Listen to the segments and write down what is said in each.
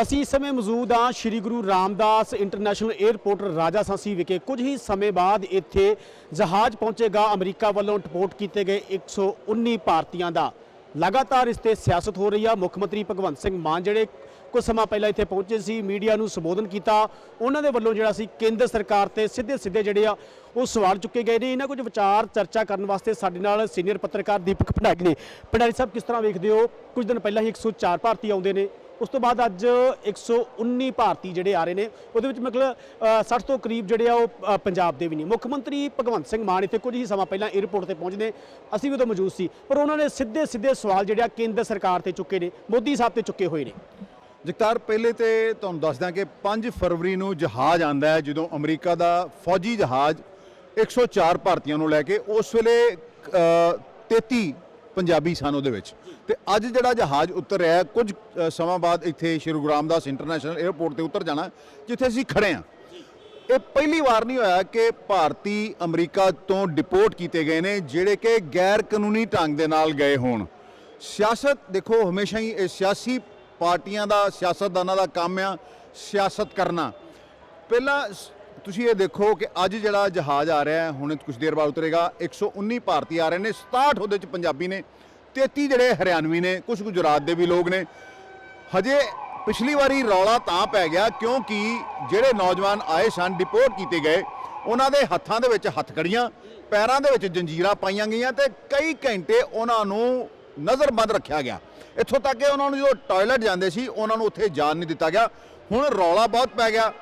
ਅਸੀਂ ਇਸ ਸਮੇਂ ਮੌਜੂਦ ਹਾਂ ਸ੍ਰੀ ਗੁਰੂ ਰਾਮਦਾਸ ਇੰਟਰਨੈਸ਼ਨਲ 에ਅਰਪੋਰਟ ਰਾਜਾ ਸਾਂਸੀ ਵਿਖੇ। ਕੁਝ ਹੀ ਸਮੇਂ ਬਾਅਦ ਇੱਥੇ ਜਹਾਜ਼ ਪਹੁੰਚੇਗਾ। ਅਮਰੀਕਾ ਵੱਲੋਂ ਟਪੋਰਟ ਕੀਤੇ ਗਏ 119 ਭਾਰਤੀਆਂ ਦਾ। ਲਗਾਤਾਰ ਇਸ ਤੇ ਸਿਆਸਤ ਹੋ ਰਹੀ ਆ। ਮੁੱਖ ਮੰਤਰੀ ਭਗਵੰਤ ਸਿੰਘ ਮਾਨ ਜਿਹੜੇ ਕੁਝ ਸਮਾਂ ਪਹਿਲਾਂ ਇੱਥੇ ਪਹੁੰਚੇ ਸੀ, ਮੀਡੀਆ ਨੂੰ ਸੰਬੋਧਨ ਕੀਤਾ। ਉਹਨਾਂ ਦੇ ਵੱਲੋਂ ਜਿਹੜਾ ਸੀ ਕੇਂਦਰ ਸਰਕਾਰ ਤੇ ਸਿੱਧੇ ਸਿੱਧੇ ਜਿਹੜੇ ਆ, ਉਹ ਸਵਾਲ ਚੁੱਕੇ ਗਏ ਨੇ। ਇਹਨਾਂ ਕੁਝ ਵਿਚਾਰ ਚਰਚਾ ਕਰਨ ਵਾਸਤੇ ਸਾਡੇ ਨਾਲ ਸੀਨੀਅਰ ਪੱਤਰਕਾਰ ਦੀਪਕ ਭੰਡਾਰੀ ਨੇ। ਭੰਡਾਰੀ ਸਾਹਿਬ, ਕਿਸ ਤਰ੍ਹਾਂ ਵੇਖਦੇ ਹੋ? ਕੁਝ ਦਿਨ ਪਹਿਲਾਂ ਹੀ 104 ਭਾਰਤੀ ਆਉਂਦੇ ਨੇ। ਉਸ ਤੋਂ ਬਾਅਦ ਅੱਜ 119 ਭਾਰਤੀ ਜਿਹੜੇ ਆ ਰਹੇ ਨੇ ਉਹਦੇ ਵਿੱਚ ਮਤਲਬ ਅ, 60 ਤੋਂ ਕਰੀਬ ਜਿਹੜੇ ਆ ਉਹ ਪੰਜਾਬ ਦੇ ਵੀ ਨਹੀਂ ਮੁੱਖ ਮੰਤਰੀ ਭਗਵੰਤ ਸਿੰਘ ਮਾਨ ਇੱਥੇ ਕੁਝ ਹੀ ਸਮਾਂ ਪਹਿਲਾਂ 에ਅਰਪੋਰਟ ਤੇ ਪਹੁੰਚਦੇ ਅਸੀਂ ਵੀ ਉਦੋਂ ਮੌਜੂਦ ਸੀ ਪਰ ਉਹਨਾਂ ਨੇ ਸਿੱਧੇ ਸਿੱਧੇ ਸਵਾਲ ਜਿਹੜੇ ਆ ਕੇਂਦਰ ਸਰਕਾਰ ਤੇ ਚੁੱਕੇ ਨੇ ਮੋਦੀ ਸਾਹਿਬ ਤੇ ਚੁੱਕੇ ਹੋਏ ਨੇ। ਜਗਤਾਰ ਪਹਿਲੇ ਤੇ ਤੁਹਾਨੂੰ ਦੱਸਦਾ ਕਿ 5 ਫਰਵਰੀ ਨੂੰ ਜਹਾਜ਼ ਆਂਦਾ ਹੈ ਜਦੋਂ ਅਮਰੀਕਾ ਦਾ ਫੌਜੀ ਜਹਾਜ਼ 104 ਭਾਰਤੀਆਂ ਨੂੰ ਲੈ ਕੇ ਉਸ ਵੇਲੇ ਅ, 33 ਪੰਜਾਬੀ ਸਨ ਉਹਦੇ ਵਿੱਚ। ਤੇ ਅੱਜ ਜਿਹੜਾ ਜਹਾਜ਼ ਉਤਰ ਰਿਹਾ ਹੈ, ਕੁਝ ਅ, ਸਮਾਂ ਬਾਅਦ ਇੱਥੇ ਸ਼੍ਰੀ ਗੁਰੂ ਰਾਮਦਾਸ ਇੰਟਰਨੈਸ਼ਨਲ 에ਅਰਪੋਰਟ ਤੇ ਉਤਰ ਜਾਣਾ ਜਿੱਥੇ ਅਸੀਂ ਖੜੇ ਹਾਂ। ਇਹ ਪਹਿਲੀ ਵਾਰ ਨਹੀਂ ਹੋਇਆ ਕਿ ਭਾਰਤੀ ਅਮਰੀਕਾ ਤੋਂ ਡਿਪੋਰਟ ਕੀਤੇ ਗਏ ਨੇ ਜਿਹੜੇ ਕਿ ਗੈਰ ਕਾਨੂੰਨੀ ਢੰਗ ਦੇ ਨਾਲ ਗਏ ਹੋਣ। ਸਿਆਸਤ ਦੇਖੋ ਹਮੇਸ਼ਾ ਹੀ ਇਹ ਸਿਆਸੀ ਪਾਰਟੀਆਂ ਦਾ ਸਿਆਸਤਦਾਨਾਂ ਦਾ ਕੰਮ ਆ ਸਿਆਸਤ ਕਰਨਾ। ਪਹਿਲਾਂ ਸ- ਤੁਸੀਂ ਇਹ ਦੇਖੋ ਕਿ ਅੱਜ ਜਿਹੜਾ ਜਹਾਜ਼ ਆ ਰਿਹਾ ਹੈ, ਹੁਣ ਕੁਝ ਦੇਰ ਬਾਅਦ ਉਤਰੇਗਾ। 119 ਭਾਰਤੀ ਆ ਰਹੇ ਨੇ 67 ਉਹਦੇ ਚ ਪੰਜਾਬੀ ਨੇ 33 ਜਿਹੜੇ ਹਰਿਆਣਵੀ ਨੇ ਕੁਝ ਗੁਜਰਾਤ ਦੇ ਵੀ ਲੋਕ ਨੇ। ਹਜੇ ਪਿਛਲੀ ਵਾਰੀ ਰੌਲਾ ਤਾਂ ਪੈ ਗਿਆ ਕਿਉਂਕਿ ਜਿਹੜੇ ਨੌਜਵਾਨ ਆਏ ਸਨ ਡਿਪੋਰਟ ਕੀਤੇ ਗਏ, ਉਹਨਾਂ ਦੇ ਹੱਥਾਂ ਦੇ ਵਿੱਚ ਹੱਥਕੜੀਆਂ ਪੈਰਾਂ ਦੇ ਵਿੱਚ ਜੰਜੀਰਾਂ ਪਾਈਆਂ ਗਈਆਂ ਤੇ ਕਈ ਘੰਟੇ ਉਹਨਾਂ ਨੂੰ ਨਜ਼ਰਬੰਦ ਰੱਖਿਆ ਗਿਆ। ਇੱਥੋਂ ਤੱਕ ਕਿ ਉਹਨਾਂ ਨੂੰ ਜਦੋਂ ਟਾਇਲਟ ਜਾਂਦੇ ਸੀ, ਉਹਨਾਂ ਨੂੰ ਉੱਥੇ ਜਾਣ ਨਹੀਂ ਦਿੱਤਾ ਗਿਆ। ਹੁਣ ਰੌਲਾ ਬਹੁਤ ਪੈ ਗਿਆ।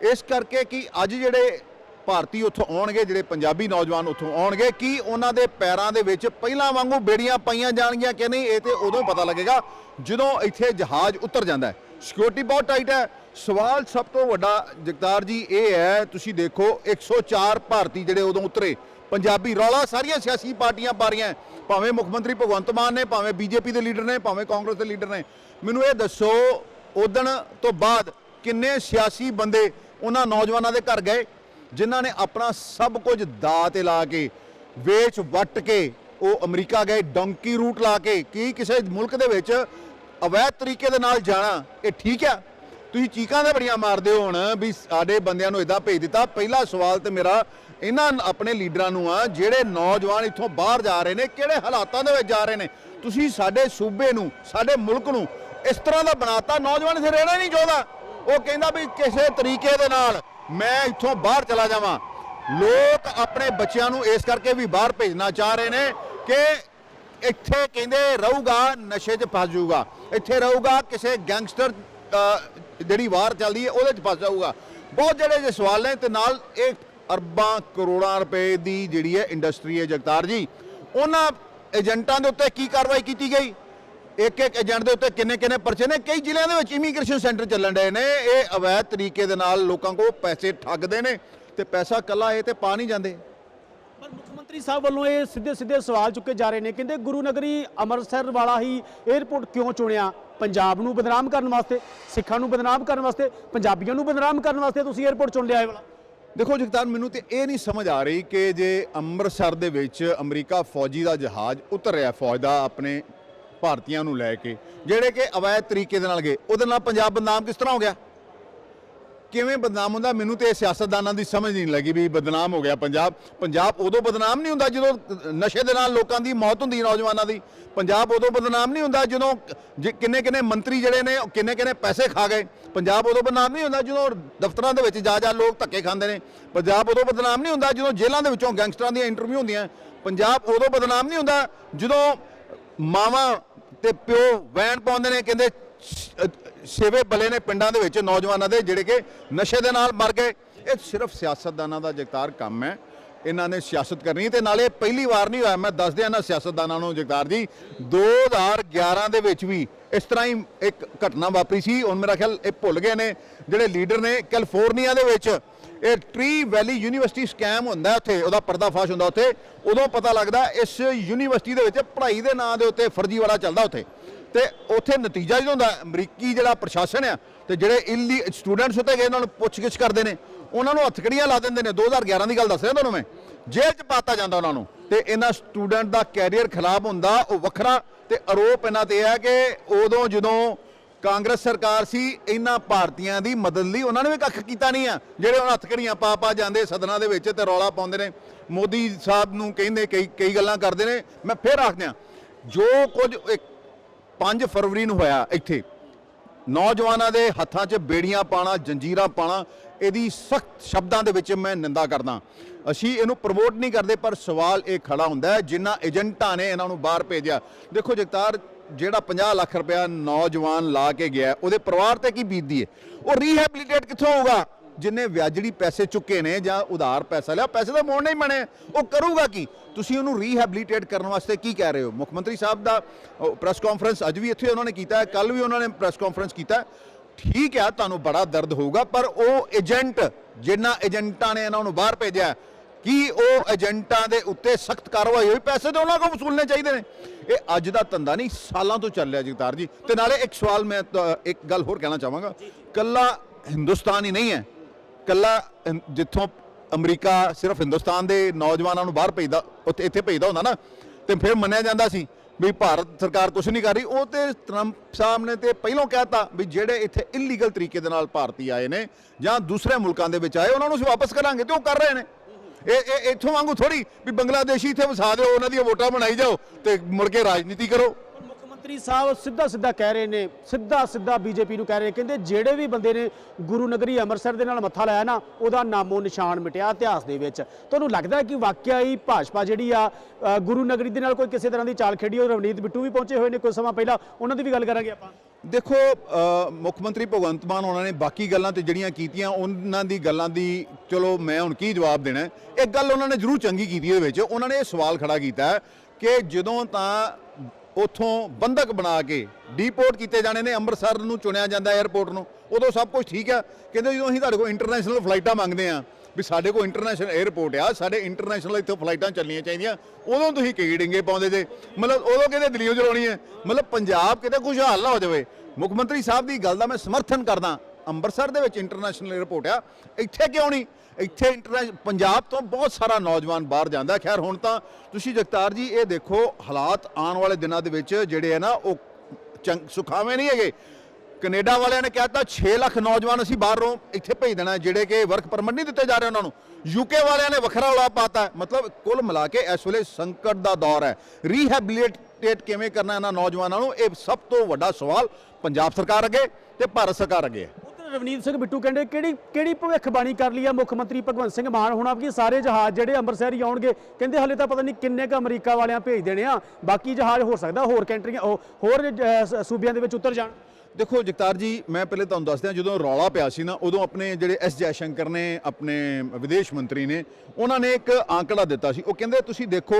ਇਸ ਕਰਕੇ ਕਿ ਅੱਜ ਜਿਹੜੇ ਭਾਰਤੀ ਉੱਥੋਂ ਆਉਣਗੇ, ਜਿਹੜੇ ਪੰਜਾਬੀ ਨੌਜਵਾਨ ਉੱਥੋਂ ਆਉਣਗੇ, ਕੀ ਉਹਨਾਂ ਦੇ ਪੈਰਾਂ ਦੇ ਵਿੱਚ ਪਹਿਲਾਂ ਵਾਂਗੂ ਬੇੜੀਆਂ ਪਾਈਆਂ ਜਾਣਗੀਆਂ ਕਿ ਨਹੀਂ, ਇਹ ਤੇ ਉਦੋਂ ਹੀ ਪਤਾ ਲੱਗੇਗਾ ਜਦੋਂ ਇੱਥੇ ਜਹਾਜ਼ ਉਤਰ ਜਾਂਦਾ ਹੈ। ਸਿਕਿਉਰਿਟੀ ਬਹੁਤ ਟਾਈਟ ਹੈ। ਸਵਾਲ ਸਭ ਤੋਂ ਵੱਡਾ ਜਗਤਾਰ ਜੀ ਇਹ ਹੈ, ਤੁਸੀਂ ਦੇਖੋ 104 ਭਾਰਤੀ ਜਿਹੜੇ ਉਦੋਂ ਉਤਰੇ। ਪੰਜਾਬੀ ਰੌਲਾ ਸਾਰੀਆਂ ਸਿਆਸੀ ਪਾਰਟੀਆਂ ਪਾ ਰਹੀਆਂ ਭਾਵੇਂ ਮੁੱਖ ਮੰਤਰੀ ਭਗਵੰਤ ਮਾਨ ਨੇ, ਭਾਵੇਂ ਬੀਜੇਪੀ ਦੇ ਲੀਡਰ ਨੇ, ਭਾਵੇਂ ਕਾਂਗਰਸ ਦੇ ਲੀਡਰ ਨੇ। ਮੈਨੂੰ ਇਹ ਦੱਸੋ ਉਦਣ ਤੋਂ ਬਾਅਦ ਕਿੰਨੇ ਸਿਆਸੀ ਬੰਦੇ ਉਹਨਾਂ ਨੌਜਵਾਨਾਂ ਦੇ ਘਰ ਗਏ, ਜਿਨ੍ਹਾਂ ਨੇ ਆਪਣਾ ਸਭ ਕੁਝ ਦਾਅ ਤੇ ਲਾ ਕੇ ਵੇਚ ਵੱਟ ਕੇ ਉਹ ਅਮਰੀਕਾ ਗਏ ਡੌਂਕੀ ਰੂਟ ਲਾ ਕੇ ਕੀ ਕਿਸੇ ਮੁਲਕ ਦੇ ਵਿੱਚ ਅਵੈਧ ਤਰੀਕੇ ਦੇ ਨਾਲ ਜਾਣਾ, ਇਹ ਠੀਕ ਆ। ਤੁਸੀਂ ਚੀਕਾਂ ਦੇ ਬੜੀਆਂ ਮਾਰਦੇ ਹੋ ਹੁਣ ਵੀ ਸਾਡੇ ਬੰਦਿਆਂ ਨੂੰ ਇਦਾਂ ਭੇਜ ਦਿੱਤਾ। ਪਹਿਲਾ ਸਵਾਲ ਤੇ ਮੇਰਾ ਇਹਨਾਂ ਆਪਣੇ ਲੀਡਰਾਂ ਨੂੰ ਆ, ਜਿਹੜੇ ਨੌਜਵਾਨ ਇੱਥੋਂ ਬਾਹਰ ਜਾ ਰਹੇ ਨੇ, ਕਿਹੜੇ ਹਾਲਾਤਾਂ ਦੇ ਵਿੱਚ ਜਾ ਰਹੇ ਨੇ? ਤੁਸੀਂ ਸਾਡੇ ਸੂਬੇ ਨੂੰ, ਸਾਡੇ ਮੁਲਕ ਨੂੰ ਇਸ ਤਰ੍ਹਾਂ ਦਾ ਬਣਾਤਾ, ਨੌਜਵਾਨ ਇੱਥੇ ਰਹਿਣਾ ਹੀ ਨਹੀਂ ਚਾਹੁੰਦਾ। ਉਹ ਕਹਿੰਦਾ ਵੀ ਕਿਸੇ ਤਰੀਕੇ ਦੇ ਨਾਲ ਮੈਂ ਇੱਥੋਂ ਬਾਹਰ ਚਲਾ ਜਾਵਾਂ। ਲੋਕ ਆਪਣੇ ਬੱਚਿਆਂ ਨੂੰ ਇਸ ਕਰਕੇ ਵੀ ਬਾਹਰ ਭੇਜਣਾ ਚਾਹ ਰਹੇ ਨੇ ਕਿ ਇੱਥੇ ਕਹਿੰਦੇ ਰਹੂਗਾ, ਨਸ਼ੇ 'ਚ ਫਸ ਜਾਊਗਾ। ਇੱਥੇ ਰਹੂਗਾ, ਕਿਸੇ ਗੈਂਗਸਟਰ ਜਿਹੜੀ ਵਾਰ ਚੱਲਦੀ ਹੈ, ਉਹਦੇ 'ਚ ਫਸ ਜਾਊਗਾ। ਬਹੁਤ ਜਿਹੜੇ ਜੇ ਸਵਾਲ ਨੇ ਤੇ ਨਾਲ ਇਹ ਅਰਬਾਂ ਕਰੋੜਾਂ ਰੁਪਏ ਦੀ ਜਿਹੜੀ ਹੈ ਇੰਡਸਟਰੀ ਹੈ ਜਗਤਾਰ ਜੀ, ਉਹਨਾਂ ਏਜੰਟਾਂ ਦੇ ਉੱਤੇ ਕੀ ਕਾਰਵਾਈ ਕੀਤੀ ਗਈ? ਇੱਕ ਇੱਕ ਏਜੰਟ ਦੇ ਉੱਤੇ ਕਿੰਨੇ ਕਿੰਨੇ ਪਰਚੇ ਨੇ? ਕਈ ਜ਼ਿਲ੍ਹਿਆਂ ਦੇ ਵਿੱਚ ਇਮੀਗ੍ਰੇਸ਼ਨ ਸੈਂਟਰ ਚੱਲਣ ਡਏ ਨੇ। ਇਹ ਅਵੈਧ ਤਰੀਕੇ ਦੇ ਨਾਲ ਲੋਕਾਂ ਕੋਲ ਪੈਸੇ ਠੱਗਦੇ ਨੇ ਤੇ ਪੈਸਾ ਕੱਲਾ ਇਹ ਤੇ ਪਾ ਨਹੀਂ ਜਾਂਦੇ। ਪਰ ਮੁੱਖ ਮੰਤਰੀ ਸਾਹਿਬ ਵੱਲੋਂ ਇਹ ਸਿੱਧੇ ਸਿੱਧੇ ਸਵਾਲ ਚੁੱਕੇ ਜਾ ਰਹੇ ਨੇ। ਕਹਿੰਦੇ ਗੁਰੂ ਨਗਰੀ ਅੰਮ੍ਰਿਤਸਰ ਵਾਲਾ ਹੀ 에ਅਰਪੋਰਟ ਕਿਉਂ ਚੁਣਿਆ? ਪੰਜਾਬ ਨੂੰ ਬਦਨਾਮ ਕਰਨ ਵਾਸਤੇ ਸਿੱਖਾਂ ਨੂੰ ਬਦਨਾਮ ਕਰਨ ਵਾਸਤੇ ਪੰਜਾਬੀਆਂ ਨੂੰ ਬਦਨਾਮ ਕਰਨ ਵਾਸਤੇ ਤੁਸੀਂ 에ਅਰਪੋਰਟ ਚੁਣ ਲਿਆ ਇਹ ਵਾਲਾ। ਦੇਖੋ ਜਗਤਾਰ ਮੈਨੂੰ ਤੇ ਇਹ ਨਹੀਂ ਸਮਝ ਆ ਰਹੀ ਕਿ ਜੇ ਅੰਮ੍ਰਿਤਸਰ ਦੇ ਵਿੱਚ ਅਮਰੀਕਾ ਫੌਜੀ ਦਾ ਜਹਾਜ਼ ਉਤਰ ਰਿਹਾ ਫੌਜ ਦਾ ਆਪਣੇ ਭਾਰਤੀਆਂ ਨੂੰ ਲੈ ਕੇ, ਜਿਹੜੇ ਕਿ ਅਵੈਧ ਤਰੀਕੇ ਦੇ ਨਾਲ ਗਏ। ਉਹਦੇ ਨਾਲ ਪੰਜਾਬ ਬਦਨਾਮ ਕਿਸ ਤਰ੍ਹਾਂ ਹੋ ਗਿਆ? ਕਿਵੇਂ ਬਦਨਾਮ ਹੁੰਦਾ? ਮੈਨੂੰ ਤੇ ਇਹ ਸਿਆਸਤਦਾਨਾਂ ਦੀ ਸਮਝ ਨਹੀਂ ਲੱਗੀ ਵੀ ਬਦਨਾਮ ਹੋ ਗਿਆ ਪੰਜਾਬ। ਪੰਜਾਬ ਉਦੋਂ ਬਦਨਾਮ ਨਹੀਂ ਹੁੰਦਾ ਜਦੋਂ ਨਸ਼ੇ ਦੇ ਨਾਲ ਲੋਕਾਂ ਦੀ ਮੌਤ ਹੁੰਦੀ, ਨੌਜਵਾਨਾਂ ਦੀ। ਪੰਜਾਬ ਉਦੋਂ ਬਦਨਾਮ ਨਹੀਂ ਹੁੰਦਾ ਜਦੋਂ ਜੇ ਕਿੰਨੇ ਕਿੰਨੇ ਮੰਤਰੀ ਜਿਹੜੇ ਨੇ ਕਿੰਨੇ ਕਿੰਨੇ ਪੈਸੇ ਖਾ ਗਏ। ਪੰਜਾਬ ਉਦੋਂ ਬਦਨਾਮ ਨਹੀਂ ਹੁੰਦਾ ਜਦੋਂ ਦਫ਼ਤਰਾਂ ਦੇ ਵਿੱਚ ਜਾ ਜਾ ਲੋਕ ਧੱਕੇ ਖਾਂਦੇ ਨੇ। ਪੰਜਾਬ ਉਦੋਂ ਬਦਨਾਮ ਨਹੀਂ ਹੁੰਦਾ ਜਦੋਂ ਜੇਲ੍ਹਾਂ ਦੇ ਵਿੱਚੋਂ ਗੈਂਗਸਟਰਾਂ ਦੀਆਂ ਇੰਟਰਵਿਊ ਹੁੰਦੀਆਂ। ਪੰਜਾਬ ਉਦੋਂ ਬਦਨਾਮ ਨਹੀਂ ਹੁੰਦਾ ਜਦੋਂ ਮਾਵਾਂ ਤੇ ਪਿਓ ਵੈਣ ਪਾਉਂਦੇ ਨੇ, ਕਹਿੰਦੇ ਸ- ਸੇਵੇ ਬਲੇ ਨੇ ਪਿੰਡਾਂ ਦੇ ਵਿੱਚ ਨੌਜਵਾਨਾਂ ਦੇ, ਜਿਹੜੇ ਕਿ ਨਸ਼ੇ ਦੇ ਨਾਲ ਮਰ ਗਏ। ਇਹ ਸਿਰਫ ਸਿਆਸਤਦਾਨਾਂ ਦਾ ਜਗਤਾਰ ਕੰਮ ਹੈ। ਇਹਨਾਂ ਨੇ ਸਿਆਸਤ ਕਰਨੀ ਤੇ ਨਾਲੇ ਪਹਿਲੀ ਵਾਰ ਨਹੀਂ ਹੋਇਆ, ਮੈਂ ਦੱਸ ਦਿਆਂ ਨਾ ਸਿਆਸਤਦਾਨਾਂ ਨੂੰ, ਜਗਤਾਰ ਜੀ 2011 ਦੇ ਵਿੱਚ ਵੀ ਇਸ ਤਰ੍ਹਾਂ ਹੀ ਇੱਕ ਘਟਨਾ ਵਾਪਰੀ ਸੀ। ਹੁਣ ਮੇਰਾ ਖਿਆਲ ਇਹ ਭੁੱਲ ਗਏ ਨੇ, ਜਿਹੜੇ ਲੀਡਰ ਨੇ ਕੈਲੀਫੋਰਨੀਆ ਦੇ ਵਿੱਚ, ਇਹ ਟ੍ਰੀ ਵੈਲੀ ਯੂਨੀਵਰਸਿਟੀ ਸਕੈਮ ਹੁੰਦਾ ਉੱਥੇ, ਉਹਦਾ ਪਰਦਾਫਾਸ਼ ਹੁੰਦਾ ਉੱਥੇ। ਉਦੋਂ ਪਤਾ ਲੱਗਦਾ ਇਸ ਯੂਨੀਵਰਸਿਟੀ ਦੇ ਵਿੱਚ ਪੜ੍ਹਾਈ ਦੇ ਨਾਂ ਦੇ ਉੱਤੇ ਫਰਜ਼ੀ ਵਾਲਾ ਚੱਲਦਾ ਉੱਥੇ। ਤੇ ਉੱਥੇ ਨਤੀਜਾ ਜਦੋਂ ਹੁੰਦਾ, ਅਮਰੀਕੀ ਜਿਹੜਾ ਪ੍ਰਸ਼ਾਸਨ ਆ, ਤੇ ਜਿਹੜੇ ਇਲੀ ਸਟੂਡੈਂਟਸ ਉੱਤੇ ਗਏ, ਉਹਨਾਂ ਨੂੰ ਪੁੱਛਗਿੱਛ ਕਰਦੇ ਨੇ। ਉਹਨਾਂ ਨੂੰ ਹੱਥਕੜੀਆਂ ਲਾ ਦਿੰਦੇ ਨੇ? 2011 ਦੀ ਗੱਲ ਦੱਸ ਰਿਹਾ ਤੁਹਾਨੂੰ ਮੈਂ। ਜੇਲ੍ਹ 'ਚ ਪਾਤਾ ਜਾਂਦਾ ਉਹਨਾਂ ਨੂੰ। ਤੇ ਇਹਨਾਂ ਸਟੂਡੈਂਟ ਦਾ ਕੈਰੀਅਰ ਖਰਾਬ ਹੁੰਦਾ, ਉਹ ਵੱਖਰਾ। ਤੇ ਆਰੋਪ ਇਹਨਾਂ ਤੇ ਹੈ ਕਿ ਉਦੋਂ ਜਦੋਂ ਕਾਂਗਰਸ ਸਰਕਾਰ ਸੀ, ਇਹਨਾਂ ਭਾਰਤੀਆਂ ਦੀ ਮਦਦ ਲਈ ਉਹਨਾਂ ਨੇ ਵੀ ਕੱਖ ਕੀਤਾ ਨਹੀਂ ਆ। ਜਿਹੜੇ ਹੁਣ ਹੱਥਕੜੀਆਂ ਪਾ ਪਾ ਜਾਂਦੇ ਸਦਨਾਂ ਦੇ ਵਿੱਚ ਤੇ ਰੌਲਾ ਪਾਉਂਦੇ ਨੇ। ਮੋਦੀ ਸਾਹਿਬ ਨੂੰ ਕਹਿੰਦੇ ਕਈ ਕਈ ਗੱਲਾਂ ਕਰਦੇ ਨੇ। ਮੈਂ ਫੇਰ ਆਖਦਿਆਂ, ਜੋ ਕੁਝ 5 ਫਰਵਰੀ ਨੂੰ ਹੋਇਆ ਇੱਥੇ, ਨੌਜਵਾਨਾਂ ਦੇ ਹੱਥਾਂ 'ਚ ਬੇੜੀਆਂ ਪਾਣਾ ਜੰਜੀਰਾਂ ਪਾਣਾ ਇਹਦੀ ਸਖਤ ਸ਼ਬਦਾਂ ਦੇ ਵਿੱਚ ਮੈਂ ਨਿੰਦਾ ਕਰਦਾ। ਅਸੀਂ ਇਹਨੂੰ ਪ੍ਰਮੋਟ ਨਹੀਂ ਕਰਦੇ, ਪਰ ਸਵਾਲ ਇਹ ਖੜਾ ਹੁੰਦਾ ਹੈ ਜਿਨ੍ਹਾਂ ਏਜੰਟਾਂ ਨੇ ਇਹਨਾਂ ਨੂੰ ਬਾਹਰ ਭੇਜਿਆ। ਦੇਖੋ ਜਗਤਾਰ, ਜਿਹੜਾ 50 ਲੱਖ ਰੁਪਇਆ ਨੌਜਵਾਨ ਲਾ ਕੇ ਗਿਆ, ਉਹਦੇ ਪਰਿਵਾਰ ਤੇ ਕੀ ਬੀਤਦੀ ਹੈ? ਉਹ ਰੀਹੈਬਿਲਿਟੇਟ ਕਿੱਥੋਂ ਹੋਊਗਾ? ਜਿੰਨੇ ਵਿਆਜੜੀ ਪੈਸੇ ਚੁੱਕੇ ਨੇ ਜਾਂ ਉਧਾਰ ਪੈਸਾ ਲਿਆ, ਪੈਸੇ ਦਾ ਮੋੜਨੇ ਨਹੀਂ ਬਣੇ ਉਹ ਕਰੂਗਾ ਕੀ? ਤੁਸੀਂ ਉਹਨੂੰ ਰੀਹੈਬਿਲਿਟੇਟ ਕਰਨ ਵਾਸਤੇ ਕੀ ਕਹਿ ਰਹੇ ਹੋ? ਮੁੱਖ ਮੰਤਰੀ ਸਾਹਿਬ ਦਾ ਪ੍ਰੈਸ ਕਾਨਫਰੰਸ ਅੱਜ ਵੀ ਇੱਥੇ ਉਹਨਾਂ ਨੇ ਕੀਤਾ ਹੈ ਕੱਲ ਵੀ ਉਹਨਾਂ ਨੇ ਪ੍ਰੈਸ ਕਾਨਫਰੰਸ ਕੀਤਾ ਠੀਕ ਹੈ ਤੁਹਾਨੂੰ ਬੜਾ ਦਰਦ ਹੋਊਗਾ ਪਰ ਉਹ ਏਜੰਟ ਜਿਨ੍ਹਾਂ ਏਜੰਟਾਂ ਨੇ ਇਹਨਾਂ ਨੂੰ ਬਾਹਰ ਭੇਜਿਆ ਕੀ ਉਹ ਏਜੰਟਾਂ ਦੇ ਉੱਤੇ ਸਖਤ ਕਾਰਵਾਈ ਹੋਈ? ਪੈਸੇ ਤਾਂ ਉਹਨਾਂ ਕੋਲ ਵਸੂਲਣੇ ਚਾਹੀਦੇ ਨੇ। ਇਹ ਅੱਜ ਦਾ ਧੰਦਾ ਨਹੀਂ ਸਾਲਾਂ ਤੋਂ ਚੱਲ ਰਿਹਾ ਜਗਤਾਰ ਜੀ। ਤੇ ਨਾਲੇ ਇੱਕ ਸਵਾਲ ਮੈਂ ਇੱਕ ਗੱਲ ਹੋਰ ਕਹਿਣਾ ਚਾਹਾਂਗਾ। ਕੱਲਾ ਹਿੰਦੁਸਤਾਨ ਹੀ ਨਹੀਂ ਹੈ। ਕੱਲਾ ਜਿੱਥੋਂ ਅਮਰੀਕਾ ਸਿਰਫ ਹਿੰਦੁਸਤਾਨ ਦੇ ਨੌਜਵਾਨਾਂ ਨੂੰ ਬਾਹਰ ਭੇਜਦਾ ਉੱਥੇ ਇੱਥੇ ਭੇਜਦਾ ਹੁੰਦਾ ਨਾ ਤੇ ਫਿਰ ਮੰਨਿਆ ਜਾਂਦਾ ਸੀ ਵੀ ਭਾਰਤ ਸਰਕਾਰ ਕੁਝ ਨਹੀਂ ਕਰ ਰਹੀ। ਉਹ ਤੇ ਟਰੰਪ ਸਾਹਿਬ ਨੇ ਤੇ ਪਹਿਲਾਂ ਕਹਿਤਾ ਵੀ ਜਿਹੜੇ ਇੱਥੇ ਇਲੀਗਲ ਤਰੀਕੇ ਦੇ ਨਾਲ ਭਾਰਤੀ ਆਏ ਨੇ ਜਾਂ ਦੂਸਰੇ ਮੁਲਕਾਂ ਦੇ ਵਿੱਚ ਆਏ, ਉਹਨਾਂ ਨੂੰ ਅਸੀਂ ਵਾਪਸ ਕਰਾਂਗੇ ਤੇ ਉਹ ਕਰ ਰਹੇ ਨੇ। ਇਹ ਇਹ ਇੱਥੋਂ ਵਾਂਗੂ ਥੋੜੀ ਵੀ ਬੰਗਲਾਦੇਸ਼ੀ ਇੱਥੇ ਵਸਾ ਦਿਓ, ਉਹਨਾਂ ਦੀਆਂ ਵੋਟਾਂ ਬਣਾਈ ਜਾਓ ਤੇ ਮੁੜ ਕੇ ਰਾਜਨੀਤੀ ਕਰੋ। ਮੰਤਰੀ ਸਾਹਿਬ ਸਿੱਧਾ ਸਿੱਧਾ ਕਹਿ ਰਹੇ ਨੇ ਸਿੱਧਾ ਸਿੱਧਾ ਬੀਜੇਪੀ ਨੂੰ ਕਹਿ ਰਹੇ ਨੇ। ਕਹਿੰਦੇ ਜਿਹੜੇ ਵੀ ਬੰਦੇ ਨੇ ਗੁਰੂ ਨਗਰੀ ਅੰਮ੍ਰਿਤਸਰ ਦੇ ਨਾਲ ਮੱਥਾ ਲਾਇਆ ਨਾ ਉਹਦਾ ਨਾਮੋ ਨਿਸ਼ਾਨ ਮਿਟਿਆ ਇਤਿਹਾਸ ਦੇ ਵਿੱਚ। ਤੁਹਾਨੂੰ ਲੱਗਦਾ ਕਿ ਵਾਕਿਆ ਹੀ ਭਾਜਪਾ ਜਿਹੜੀ ਆ ਗੁਰੂ ਨਗਰੀ ਦੇ ਨਾਲ ਕੋਈ ਕਿਸੇ ਤਰ੍ਹਾਂ ਦੀ ਚਾਲ ਖੇਡੀ ਉਹ ਰਵਨੀਤ ਬਿੱਟੂ ਵੀ ਪਹੁੰਚੇ ਹੋਏ ਨੇ ਕੁਝ ਸਮਾਂ ਪਹਿਲਾਂ ਉਹਨਾਂ ਦੀ ਵੀ ਗੱਲ ਕਰਾਂਗੇ ਆਪਾਂ। ਦੇਖੋ ਅ, ਮੁੱਖ ਮੰਤਰੀ ਭਗਵੰਤ ਮਾਨ ਉਹਨਾਂ ਨੇ ਬਾਕੀ ਗੱਲਾਂ ਤੇ ਜਿਹੜੀਆਂ ਕੀਤੀਆਂ ਉਹਨਾਂ ਦੀ ਗੱਲਾਂ ਦੀ ਚਲੋ ਮੈਂ ਹੁਣ ਕੀ ਜਵਾਬ ਦੇਣਾ ਇੱਕ ਗੱਲ ਉਹਨਾਂ ਨੇ ਜ਼ਰੂਰ ਚੰਗੀ ਕੀਤੀ ਇਹਦੇ ਵਿੱਚ ਉਹਨਾਂ ਨੇ ਇਹ ਸਵਾਲ ਖੜਾ ਕੀਤਾ ਕਿ ਜਦੋਂ ਤਾਂ ਉਥੋਂ ਬੰਧਕ ਬਣਾ ਕੇ ਡੀਪੋਰਟ ਕੀਤੇ ਜਾਣੇ ਨੇ, ਅੰਮ੍ਰਿਤਸਰ ਨੂੰ ਚੁਣਿਆ ਜਾਂਦਾ 에ਅਰਪੋਰਟ ਨੂੰ। ਉਦੋਂ ਸਭ ਕੁਝ ਠੀਕ ਆ। ਕਹਿੰਦੇ ਜਦੋਂ ਅਸੀਂ ਤੁਹਾਡੇ ਕੋਲ ਇੰਟਰਨੈਸ਼ਨਲ ਫਲਾਈਟਾਂ ਮੰਗਦੇ ਆ ਵੀ ਸਾਡੇ ਕੋਲ ਇੰਟਰਨੈਸ਼ਨਲ 에ਅਰਪੋਰਟ ਆ, ਸਾਡੇ ਇੰਟਰਨੈਸ਼ਨਲ ਇੱਥੋਂ ਫਲਾਈਟਾਂ ਚੱਲਣੀਆਂ ਚਾਹੀਦੀਆਂ, ਉਦੋਂ ਤੁਸੀਂ ਕਈ ਡਿੰਗੇ ਪਾਉਂਦੇ ਜੇ। ਮਤਲਬ ਉਦੋਂ ਕਹਿੰਦੇ ਦਿੱਲੀ ਚਲਾਉਣੀ ਹੈ? ਮਤਲਬ ਪੰਜਾਬ ਕਿਤੇ ਖੁਸ਼ਹਾਲ ਨਾ ਹੋ ਜਾਵੇ। ਮੁੱਖ ਮੰਤਰੀ ਸਾਹਿਬ ਦੀ ਗੱਲ ਦਾ ਮੈਂ ਸਮਰਥਨ ਕਰਦਾ। ਅੰਮ੍ਰਿਤਸਰ ਦੇ ਵਿੱਚ ਇੰਟਰਨੈਸ਼ਨਲ 에ਅਰਪੋਰਟ ਆ। ਇੱਥੇ ਕਿਉਂ ਨਹੀਂ? ਇੱਥੇ ਇੰਟਰਨੈਸ਼ਨਲ ਪੰਜਾਬ ਤੋਂ ਬਹੁਤ ਸਾਰਾ ਨੌਜਵਾਨ ਬਾਹਰ ਜਾਂਦਾ ਖੈਰ, ਹੁਣ ਤਾਂ ਤੁਸੀਂ ਜਗਤਾਰ ਜੀ, ਇਹ ਦੇਖੋ, ਹਾਲਾਤ ਆਉਣ ਵਾਲੇ ਦਿਨਾਂ ਦੇ ਵਿੱਚ ਜਿਹੜੇ ਆ ਨਾ, ਉਹ ਚੰਗ ਸੁਖਾਵੇਂ ਨਹੀਂ ਹੈਗੇ। ਕੈਨੇਡਾ ਵਾਲਿਆਂ ਨੇ ਕਹਿਤਾ 6 ਲੱਖ ਨੌਜਵਾਨ ਅਸੀਂ ਬਾਹਰੋਂ ਇੱਥੇ ਭੇਜ ਦੇਣਾ ਜਿਹੜੇ ਕਿ ਵਰਕ ਪਰਮਿਟ ਨਹੀਂ ਦਿੱਤੇ ਜਾ ਰਹੇ ਉਹਨਾਂ ਨੂੰ। ਯੂਕੇ ਵਾਲਿਆਂ ਨੇ ਵੱਖਰਾ ਉਲਾ ਪਾਤਾ ਮਤਲਬ ਕੁੱਲ ਮਿਲਾ ਕੇ ਇਸ ਵੇਲੇ ਸੰਕਟ ਦਾ ਦੌਰ ਹੈ। ਰੀਹੈਬਿਲਿਟੇਟ ਕਿਵੇਂ ਕਰਨਾ ਇਹਨਾਂ ਨੌਜਵਾਨਾਂ ਨੂੰ, ਇਹ ਸਭ ਤੋਂ ਵੱਡਾ ਸਵਾਲ ਪੰਜਾਬ ਸਰਕਾਰ ਅੱਗੇ ਤੇ ਭਾਰਤ ਸਰਕਾਰ ਅੱਗੇ ਹੈ। ਰਵਨੀਤ ਸਿੰਘ ਬਿੱਟੂ ਕਹਿੰਦੇ, ਕਿਹੜੀ ਕਿਹੜੀ ਭਵਿੱਖਬਾਣੀ ਕਰ ਲਈ ਆ ਮੁੱਖ ਮੰਤਰੀ ਭਗਵੰਤ ਸਿੰਘ ਮਾਨ? ਹੋਣਾ ਕਿ ਸਾਰੇ ਜਹਾਜ਼ ਜਿਹੜੇ ਅੰਮ੍ਰਿਤਸਰ ਹੀ ਆਉਣਗੇ, ਕਹਿੰਦੇ ਹਲੇ ਤਾਂ ਪਤਾ ਨਹੀਂ ਕਿੰਨੇ ਕ ਅਮਰੀਕਾ ਵਾਲਿਆਂ ਭੇਜ ਦੇਣੇ ਆ। ਬਾਕੀ ਜਹਾਜ਼ ਹੋ ਸਕਦਾ ਹੋਰ ਕੰਟਰੀਆਂ ਹੋਰ ਸੂਬਿਆਂ ਦੇ ਵਿੱਚ ਉਤਰ ਜਾਣ। ਦੇਖੋ ਜਗਤਾਰ ਜੀ ਮੈਂ ਪਹਿਲੇ ਤੁਹਾਨੂੰ ਦੱਸ ਦਿਆਂ ਜਦੋਂ ਰੌਲਾ ਪਿਆ ਸੀ ਨਾ ਉਦੋਂ ਆਪਣੇ ਜਿਹੜੇ ਐਸ ਜੈਸ਼ੰਕਰ ਨੇ ਆਪਣੇ ਵਿਦੇਸ਼ ਮੰਤਰੀ ਨੇ ਉਹਨਾਂ ਨੇ ਇੱਕ ਆંકੜਾ ਦਿੱਤਾ ਸੀ। ਉਹ ਕਹਿੰਦੇ ਤੁਸੀਂ ਦੇਖੋ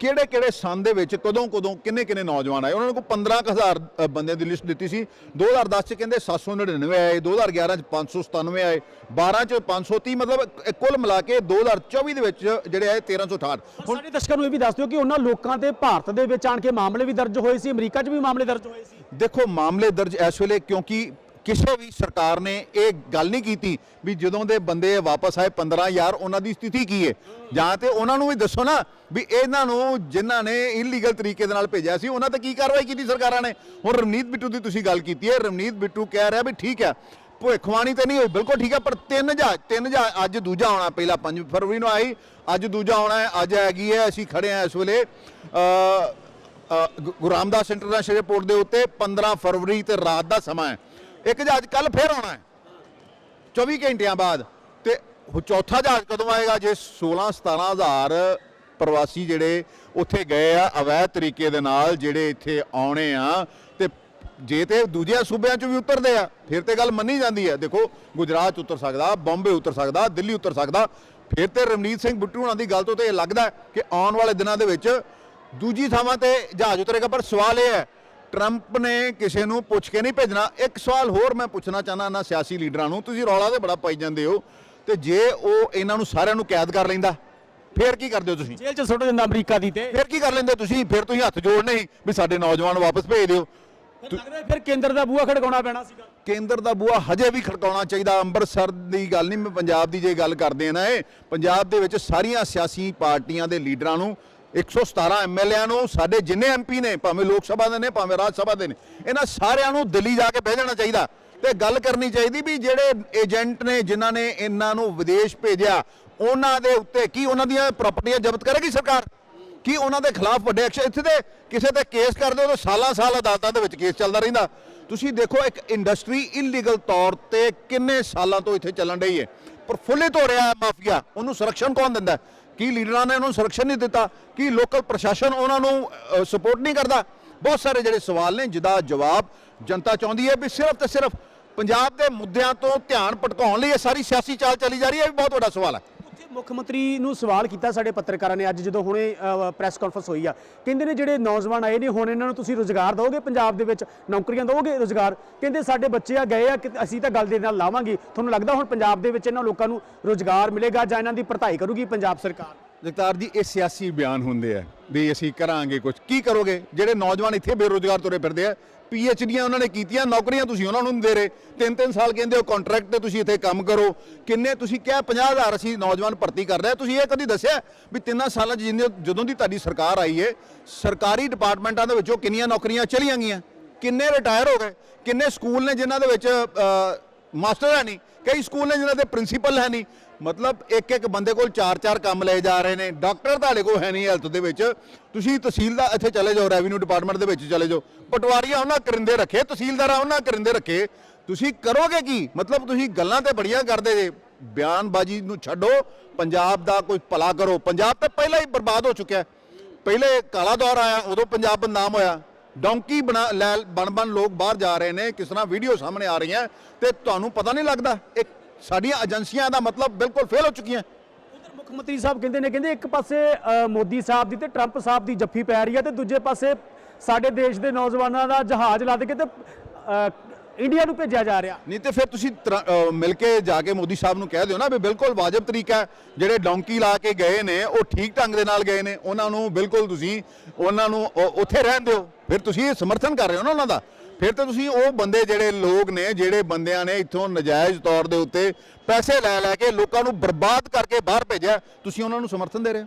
ਕਿਹੜੇ ਕਿਹੜੇ ਸੰਨ ਦੇ ਵਿੱਚ ਕਦੋਂ ਕਦੋਂ ਕਿੰਨੇ ਕਿੰਨੇ ਨੌਜਵਾਨ ਆਏ? ਉਹਨਾਂ ਨੂੰ ਕੋਈ 15000 ਅ, ਬੰਦਿਆਂ ਦੀ ਲਿਸਟ ਦਿੱਤੀ ਸੀ। 2010 ਚ ਕਹਿੰਦੇ 799 ਆਏ 2011 ਚ 597 ਆਏ 12 ਚ 530 ਮਤਲਬ ਕੁੱਲ ਮਿਲਾ ਕੇ 2024 ਦੇ ਵਿੱਚ ਜਿਹੜੇ ਆਏ 1368 ਹੁਣ ਸਾਡੇ ਦਰਸ਼ਕਾਂ ਨੂੰ ਇਹ ਵੀ ਦੱਸ ਦਿਓ ਕਿ ਉਹਨਾਂ ਲੋਕਾਂ ਦੇ ਭਾਰਤ ਦੇ ਵਿੱਚ ਆਣ ਕੇ ਮਾਮਲੇ ਵੀ ਦਰਜ ਹੋਏ ਸੀ ਅਮਰੀਕਾ 'ਚ ਵੀ ਮਾਮਲੇ ਦਰਜ ਹੋਏ ਸੀ। ਦੇਖੋ, ਮਾਮਲੇ ਦਰਜ ਇਸ ਵੇਲੇ ਕਿਉਂਕਿ ਕਿਸੇ ਵੀ ਸਰਕਾਰ ਨੇ ਇਹ ਗੱਲ ਨਹੀਂ ਕੀਤੀ ਵੀ ਜਦੋਂ ਦੇ ਬੰਦੇ ਵਾਪਸ ਆਏ 15000 ਉਹਨਾਂ ਦੀ ਸਥਿਤੀ ਕੀ ਹੈ ਜਾਂ ਤੇ ਉਹਨਾਂ ਨੂੰ ਵੀ ਦੱਸੋ ਨਾ ਵੀ ਇਹਨਾਂ ਨੂੰ ਜਿਨ੍ਹਾਂ ਨੇ ਇਲੀਗਲ ਤਰੀਕੇ ਦੇ ਨਾਲ ਭੇਜਿਆ ਸੀ, ਉਹਨਾਂ ਤੇ ਕੀ ਕਾਰਵਾਈ ਕੀਤੀ ਸਰਕਾਰਾਂ ਨੇ? ਹੁਣ ਰਵਨੀਤ ਬਿੱਟੂ ਦੀ ਤੁਸੀਂ ਗੱਲ ਕੀਤੀ ਹੈ, ਰਵਨੀਤ ਬਿੱਟੂ ਕਹਿ ਰਿਹਾ ਵੀ ਠੀਕ ਹੈ ਭੁੱਖਵਾਣੀ ਤੇ ਨਹੀਂ ਹੋਈ, ਬਿਲਕੁਲ ਠੀਕ ਹੈ, ਪਰ ਤਿੰਨ ਜਹਾਜ਼ ਤਿੰਨ ਜਹਾਜ਼ ਅੱਜ ਦੂਜਾ ਆਉਣਾ, ਪਹਿਲਾ 5 ਫਰਵਰੀ ਨੂੰ ਆਈ, ਅੱਜ ਦੂਜਾ ਆਉਣਾ ਹੈ, ਅੱਜ ਹੈਗੀ ਹੈ, ਅਸੀਂ ਖੜੇ ਹਾਂ ਇਸ ਵੇਲੇ। ਅ ਅ, ਗੁਰੂ ਰਾਮਦਾਸ ਇੰਟਰਨੈਸ਼ਨਲ ਏਅਰਪੋਰਟ ਦੇ ਉੱਤੇ 15 ਫਰਵਰੀ ਤੇ ਰਾਤ ਦਾ ਸਮਾਂ ਹੈ। ਇੱਕ ਜਹਾਜ਼ ਕੱਲ ਫੇਰ ਆਉਣਾ ਹੈ 24 ਘੰਟਿਆਂ ਬਾਅਦ ਤੇ ਚੌਥਾ ਜਹਾਜ਼ ਕਦੋਂ ਆਏਗਾ ਜੇ 16 17000 ਪ੍ਰਵਾਸੀ ਜਿਹੜੇ ਉੱਥੇ ਗਏ ਆ ਅਵੈਧ ਤਰੀਕੇ ਦੇ ਨਾਲ ਜਿਹੜੇ ਇੱਥੇ ਆਉਣੇ ਆ ਤੇ ਜੇ ਤੇ ਦੂਜਿਆਂ ਸੂਬਿਆਂ 'ਚ ਵੀ ਉਤਰਦੇ ਆ ਫਿਰ ਤੇ ਗੱਲ ਮੰਨੀ ਜਾਂਦੀ ਹੈ। ਦੇਖੋ ਗੁਜਰਾਤ 'ਚ ਉਤਰ ਸਕਦਾ ਬੰਬੇ ਉਤਰ ਸਕਦਾ ਦਿੱਲੀ ਉਤਰ ਸਕਦਾ ਫਿਰ ਤੇ ਰਵਨੀਤ ਸਿੰਘ ਬਿੱਟੂ ਹੋਣਾ ਦੀ ਗੱਲ ਤੋਂ ਤੇ ਇਹ ਲੱਗਦਾ ਕਿ ਆਉਣ ਵਾਲੇ ਦਿਨਾਂ ਦੇ ਵਿੱਚ ਦੂਜੀ ਥਾਵਾਂ ਤੇ ਜਹਾਜ਼ ਉਤਰੇਗਾ ਪਰ ਸਵਾਲ ਇਹ ਹੈ ਟਰੰਪ ਨੇ ਕਿਸੇ ਨੂੰ ਪੁੱਛ ਕੇ ਨਹੀਂ ਭੇਜਣਾ। ਇੱਕ ਸਵਾਲ ਹੋਰ ਮੈਂ ਪੁੱਛਣਾ ਚਾਹਨਾ ਇਹਨਾਂ ਸਿਆਸੀ ਲੀਡਰਾਂ ਨੂੰ ਤੁਸੀਂ ਰੌਲਾ ਤੇ ਬੜਾ ਪਾਈ ਜਾਂਦੇ ਹੋ ਤੇ ਜੇ ਉਹ ਇਹਨਾਂ ਨੂੰ ਸਾਰਿਆਂ ਨੂੰ ਕੈਦ ਕਰ ਲੈਂਦਾ ਫਿਰ ਕੀ ਕਰਦੇ ਹੋ ਤੁਸੀਂ? ਜੇਲ੍ਹ 'ਚ ਸੁੱਟ ਦਿੰਦਾ ਅਮਰੀਕਾ ਦੀ ਤੇ। ਫਿਰ ਕੀ ਕਰ ਲੈਂਦੇ ਤੁਸੀਂ? ਫਿਰ ਤੁਸੀਂ ਹੱਥ ਜੋੜਨੇ ਸੀ ਵੀ ਸਾਡੇ ਨੌਜਵਾਨ ਵਾਪਸ ਭੇਜ ਦਿਓ। ਫਿਰ ਲੱਗਦਾ ਫਿਰ ਕੇਂਦਰ ਦਾ ਬੂਹਾ ਖੜਕਾਉਣਾ ਪੈਣਾ ਸੀਗਾ। ਕੇਂਦਰ ਦਾ ਬੂਆ ਹਜੇ ਵੀ ਖੜਕਾਉਣਾ ਚਾਹੀਦਾ। ਅੰਮ੍ਰਿਤਸਰ ਦੀ ਗੱਲ ਨਹੀਂ ਮੈਂ ਪੰਜਾਬ ਦੀ ਜੇ ਗੱਲ ਕਰਦੇ ਆ ਨਾ ਇਹ ਪੰਜਾਬ ਦੇ ਵਿੱਚ ਸਾਰੀਆਂ ਸਿਆਸੀ ਪਾਰਟੀਆਂ ਦੇ ਲੀਡਰਾਂ ਨੂੰ 117 ਐਮਐਲਏਆਂ ਨੂੰ ਸਾਡੇ ਜਿੰਨੇ ਐਮਪੀ ਨੇ, ਭਾਵੇਂ ਲੋਕ ਸਭਾ ਦੇ ਨੇ, ਭਾਵੇਂ ਰਾਜ ਸਭਾ ਦੇ ਨੇ, ਇਹਨਾਂ ਸਾਰਿਆਂ ਨੂੰ ਦਿੱਲੀ ਜਾ ਕੇ ਬਹਿ ਜਾਣਾ ਚਾਹੀਦਾ ਤੇ ਗੱਲ ਕਰਨੀ ਚਾਹੀਦੀ ਵੀ ਜਿਹੜੇ ਏਜੰਟ ਨੇ, ਜਿਨ੍ਹਾਂ ਨੇ ਇਹਨਾਂ ਨੂੰ ਵਿਦੇਸ਼ ਭੇਜਿਆ, ਉਹਨਾਂ ਦੇ ਉੱਤੇ ਕੀ ਉਹਨਾਂ ਦੀਆਂ ਪ੍ਰਾਪਰਟੀਆਂ ਜ਼ਬਤ ਕਰੇਗੀ ਸਰਕਾਰ? ਕੀ ਉਹਨਾਂ ਦੇ ਖਿਲਾਫ ਵੱਡੇ ਐਕਸ਼ਨ ਇੱਥੇ ਤੇ ਕਿਸੇ ਤੇ ਕੇਸ ਕਰਦੇ ਹੋ ਤਾਂ ਸਾਲਾਂ ਸਾਲ ਅਦਾਲਤਾਂ ਦੇ ਵਿੱਚ ਕੇਸ ਚੱਲਦਾ ਰਹਿੰਦਾ। ਤੁਸੀਂ ਦੇਖੋ ਇੱਕ ਇੰਡਸਟਰੀ ਇਲੀਗਲ ਤੌਰ ਤੇ ਕਿੰਨੇ ਸਾਲਾਂ ਤੋਂ ਇੱਥੇ ਚੱਲਣ ਰਹੀ ਹੈ ਪ੍ਰਫੁੱਲਿਤ ਹੋ ਰਿਹਾ ਮਾਫੀਆ, ਉਹਨੂੰ ਸੰਰਕਸ਼ਣ ਕੌਣ ਦਿੰਦਾ? ਕੀ ਲੀਡਰਾਂ ਨੇ ਉਹਨਾਂ ਨੂੰ ਸੰਰਕਸ਼ਣ ਨਹੀਂ ਦਿੱਤਾ? ਕੀ ਲੋਕਲ ਪ੍ਰਸ਼ਾਸਨ ਉਹਨਾਂ ਨੂੰ ਸਪੋਰਟ ਨਹੀਂ ਕਰਦਾ? ਬਹੁਤ ਸਾਰੇ ਜਿਹੜੇ ਸਵਾਲ ਨੇ ਜਿਹਦਾ ਜਵਾਬ ਜਨਤਾ ਚਾਹੁੰਦੀ ਹੈ ਵੀ ਸਿਰਫ ਤੇ ਸਿਰਫ ਪੰਜਾਬ ਦੇ ਮੁੱਦਿਆਂ ਤੋਂ ਧਿਆਨ ਭਟਕਾਉਣ ਲਈ ਇਹ ਸਾਰੀ ਸਿਆਸੀ ਚਾਲ ਚੱਲੀ ਜਾ ਰਹੀ ਹੈ, ਇਹ ਵੀ ਬਹੁਤ ਵੱਡਾ ਸਵਾਲ ਹੈ। ਮੁੱਖ ਮੰਤਰੀ ਨੂੰ ਸਵਾਲ ਕੀਤਾ ਸਾਡੇ ਪੱਤਰਕਾਰਾਂ ਨੇ ਅੱਜ ਜਦੋਂ ਹੁਣੇ ਪ੍ਰੈਸ ਕਾਨਫਰੰਸ ਹੋਈ ਆ। ਕਹਿੰਦੇ ਨੇ ਜਿਹੜੇ ਨੌਜਵਾਨ ਆਏ ਨੇ, ਹੁਣ ਇਹਨਾਂ ਨੂੰ ਤੁਸੀਂ ਰੋਜ਼ਗਾਰ ਦਿਓਗੇ ਪੰਜਾਬ ਦੇ ਵਿੱਚ? ਨੌਕਰੀਆਂ ਦਿਓਗੇ ਰੋਜ਼ਗਾਰ? ਕਹਿੰਦੇ ਸਾਡੇ ਬੱਚੇ ਆ ਗਏ ਆ, ਕਿ ਅਸੀਂ ਤਾਂ ਗੱਲ ਦੇ ਨਾਲ ਲਾਵਾਂਗੇ। ਤੁਹਾਨੂੰ ਲੱਗਦਾ ਹੁਣ ਪੰਜਾਬ ਦੇ ਵਿੱਚ ਇਹਨਾਂ ਲੋਕਾਂ ਨੂੰ ਰੋਜ਼ਗਾਰ ਮਿਲੇਗਾ ਜਾਂ ਇਹਨਾਂ ਦੀ ਭਰਤਾਈ ਕਰੂਗੀ ਪੰਜਾਬ ਸਰਕਾਰ? ਜਗਤਾਰ ਜੀ, ਇਹ ਸਿਆਸੀ ਬਿਆਨ ਹੁੰਦੇ ਆ ਵੀ ਅਸੀਂ ਕਰਾਂਗੇ ਕੁਝ ਕੀ ਕਰੋਗੇ? ਜਿਹੜੇ ਨੌਜਵਾਨ ਇੱਥੇ ਬੇਰੋਜ਼ਗਾਰ ਤੁਰੇ ਫਿਰਦੇ ਆ ਡੀਆਂ ਉਹਨਾਂ ਨੇ ਕੀਤੀਆਂ, ਨੌਕਰੀਆਂ ਤੁਸੀਂ ਉਹਨਾਂ ਨੂੰ ਨਹੀਂ ਦੇ ਰਹੇ। ਤਿੰਨ ਤਿੰਨ ਸਾਲ ਕਹਿੰਦੇ ਹੋ ਕੰਟਰੈਕਟ ਤੇ ਤੁਸੀਂ ਇੱਥੇ ਕੰਮ ਕਰੋ। ਕਿੰਨੇ ਤੁਸੀਂ ਕਿਹਾ 50000 ਅਸੀਂ ਨੌਜਵਾਨ ਭਰਤੀ ਕਰ ਰਹੇ ਤੁਸੀਂ ਇਹ ਕਦੀ ਦੱਸਿਆ ਵੀ ਤਿੰਨਾਂ ਸਾਲਾਂ 'ਚ ਜਿੰਨੇ ਜਦੋਂ ਦੀ ਤੁਹਾਡੀ ਸਰਕਾਰ ਆਈ ਏ, ਸਰਕਾਰੀ ਡਿਪਾਰਟਮੈਂਟਾਂ ਦੇ ਵਿੱਚੋਂ ਕਿੰਨੀਆਂ ਨੌਕਰੀਆਂ ਚਲੀਆਂ ਗਈਆਂ? ਕਿੰਨੇ ਰਿਟਾਇਰ ਹੋ ਗਏ? ਕਿੰਨੇ ਸਕੂਲ ਨੇ ਜਿਨ੍ਹਾਂ ਦੇ ਵਿੱਚ ਮਾਸਟਰ ਹੈ ਨਹੀਂ, ਕਈ ਸਕੂਲ ਨੇ ਜਿਨ੍ਹਾਂ ਦੇ ਪ੍ਰਿੰਸੀਪਲ ਹੈ ਨਹੀਂ। ਮਤਲਬ ਇੱਕ ਇੱਕ ਬੰਦੇ ਕੋਲ ਚਾਰ ਚਾਰ ਕੰਮ ਲਏ ਜਾ ਰਹੇ ਨੇ। ਡਾਕਟਰ ਤੁਹਾਡੇ ਕੋਲ ਹੈ ਨਹੀਂ ਹੈਲਥ ਦੇ ਵਿੱਚ। ਤੁਸੀਂ ਤਹਿਸੀਲਦਾਰ ਇੱਥੇ ਚਲੇ ਜਾਓ, ਰੈਵਨਿਊ ਡਿਪਾਰਟਮੈਂਟ ਦੇ ਵਿੱਚ ਚਲੇ ਜਾਓ। ਪਟਵਾਰੀਆਂ ਉਹਨਾਂ ਕਰਿੰਦੇ ਰੱਖੇ, ਤਹਿਸੀਲਦਾਰਾਂ ਉਹਨਾਂ ਕਰਿੰਦੇ ਰੱਖੇ। ਤੁਸੀਂ ਕਰੋਗੇ ਕੀ? ਮਤਲਬ ਤੁਸੀਂ ਗੱਲਾਂ ਤੇ ਬੜੀਆਂ ਕਰਦੇ ਜੇ। ਬਿਆਨਬਾਜ਼ੀ ਨੂੰ ਛੱਡੋ। ਪੰਜਾਬ ਦਾ ਕੋਈ ਭਲਾ ਕਰੋ। ਪੰਜਾਬ ਤਾਂ ਪਹਿਲਾਂ ਹੀ ਬਰਬਾਦ ਹੋ ਚੁੱਕਿਆ। ਪਹਿਲੇ ਕਾਲਾ ਦੌਰ ਆਇਆ, ਉਦੋਂ ਪੰਜਾਬ ਬਦਨਾਮ ਹੋਇਆ। ਡੌਂਕੀ ਬਣਾ ਲੈ, ਬਣ ਬਣ ਲੋਕ ਬਾਹਰ ਜਾ ਰਹੇ ਨੇ, ਕਿਸ ਤਰ੍ਹਾਂ ਵੀਡੀਓ ਸਾਹਮਣੇ ਆ ਰਹੀਆਂ, ਤੇ ਤੁਹਾਨੂੰ ਪਤਾ ਨਹੀਂ ਲੱਗਦਾ, ਇੱਕ ਸਾਡੀਆਂ ਏਜੰਸੀਆਂ ਦਾ ਮਤਲਬ ਬਿਲਕੁਲ ਫੇਲ ਹੋ ਚੁੱਕੀਆਂ। ਉਧਰ ਮੁੱਖ ਮੰਤਰੀ ਸਾਹਿਬ ਕਹਿੰਦੇ ਨੇ, ਕਹਿੰਦੇ ਇੱਕ ਪਾਸੇ ਮੋਦੀ ਸਾਹਿਬ ਦੀ ਤੇ ਟਰੰਪ ਸਾਹਿਬ ਦੀ ਜੱਫੀ ਪੈ ਰਹੀ ਹੈ ਤੇ ਦੂਜੇ ਪਾਸੇ ਸਾਡੇ ਦੇਸ਼ ਦੇ ਨੌਜਵਾਨਾਂ ਦਾ ਜਹਾਜ਼ ਲੱਦ ਕੇ ਤੇ ਇੰਡੀਆ ਨੂੰ ਭੇਜਿਆ ਜਾ ਰਿਹਾ। ਨਹੀਂ ਤੇ ਫਿਰ ਤੁਸੀਂ ਤਰ- ਮਿਲ ਕੇ ਜਾ ਕੇ ਮੋਦੀ ਸਾਹਿਬ ਨੂੰ ਕਹਿ ਦਿਓ ਨਾ ਵੀ ਬਿਲਕੁਲ ਵਾਜਬ ਤਰੀਕਾ ਜਿਹੜੇ ਡੌਂਕੀ ਲਾ ਕੇ ਗਏ ਨੇ, ਉਹ ਠੀਕ ਢੰਗ ਦੇ ਨਾਲ ਗਏ ਨੇ। ਉਹਨਾਂ ਨੂੰ ਬਿਲਕੁਲ ਤੁਸੀਂ, ਉਹਨਾਂ ਨੂੰ ਉੱਥੇ ਰਹਿਣ ਦਿਓ। ਫਿਰ ਤੁਸੀਂ ਸਮਰਥਨ ਕਰ ਰਹੇ ਹੋ ਨਾ ਉਹਨਾਂ ਦਾ। ਫਿਰ ਤਾਂ ਤੁਸੀਂ ਉਹ ਬੰਦੇ ਜਿਹੜੇ ਲੋਕ ਨੇ, ਜਿਹੜੇ ਬੰਦਿਆਂ ਨੇ ਇੱਥੋਂ ਨਜਾਇਜ਼ ਤੌਰ ਦੇ ਉੱਤੇ ਪੈਸੇ ਲੈ ਲੈ ਕੇ ਲੋਕਾਂ ਨੂੰ ਬਰਬਾਦ ਕਰਕੇ ਬਾਹਰ ਭੇਜਿਆ, ਤੁਸੀਂ ਉਹਨਾਂ ਨੂੰ ਸਮਰਥਨ ਦੇ ਰਹੇ ਹੋ?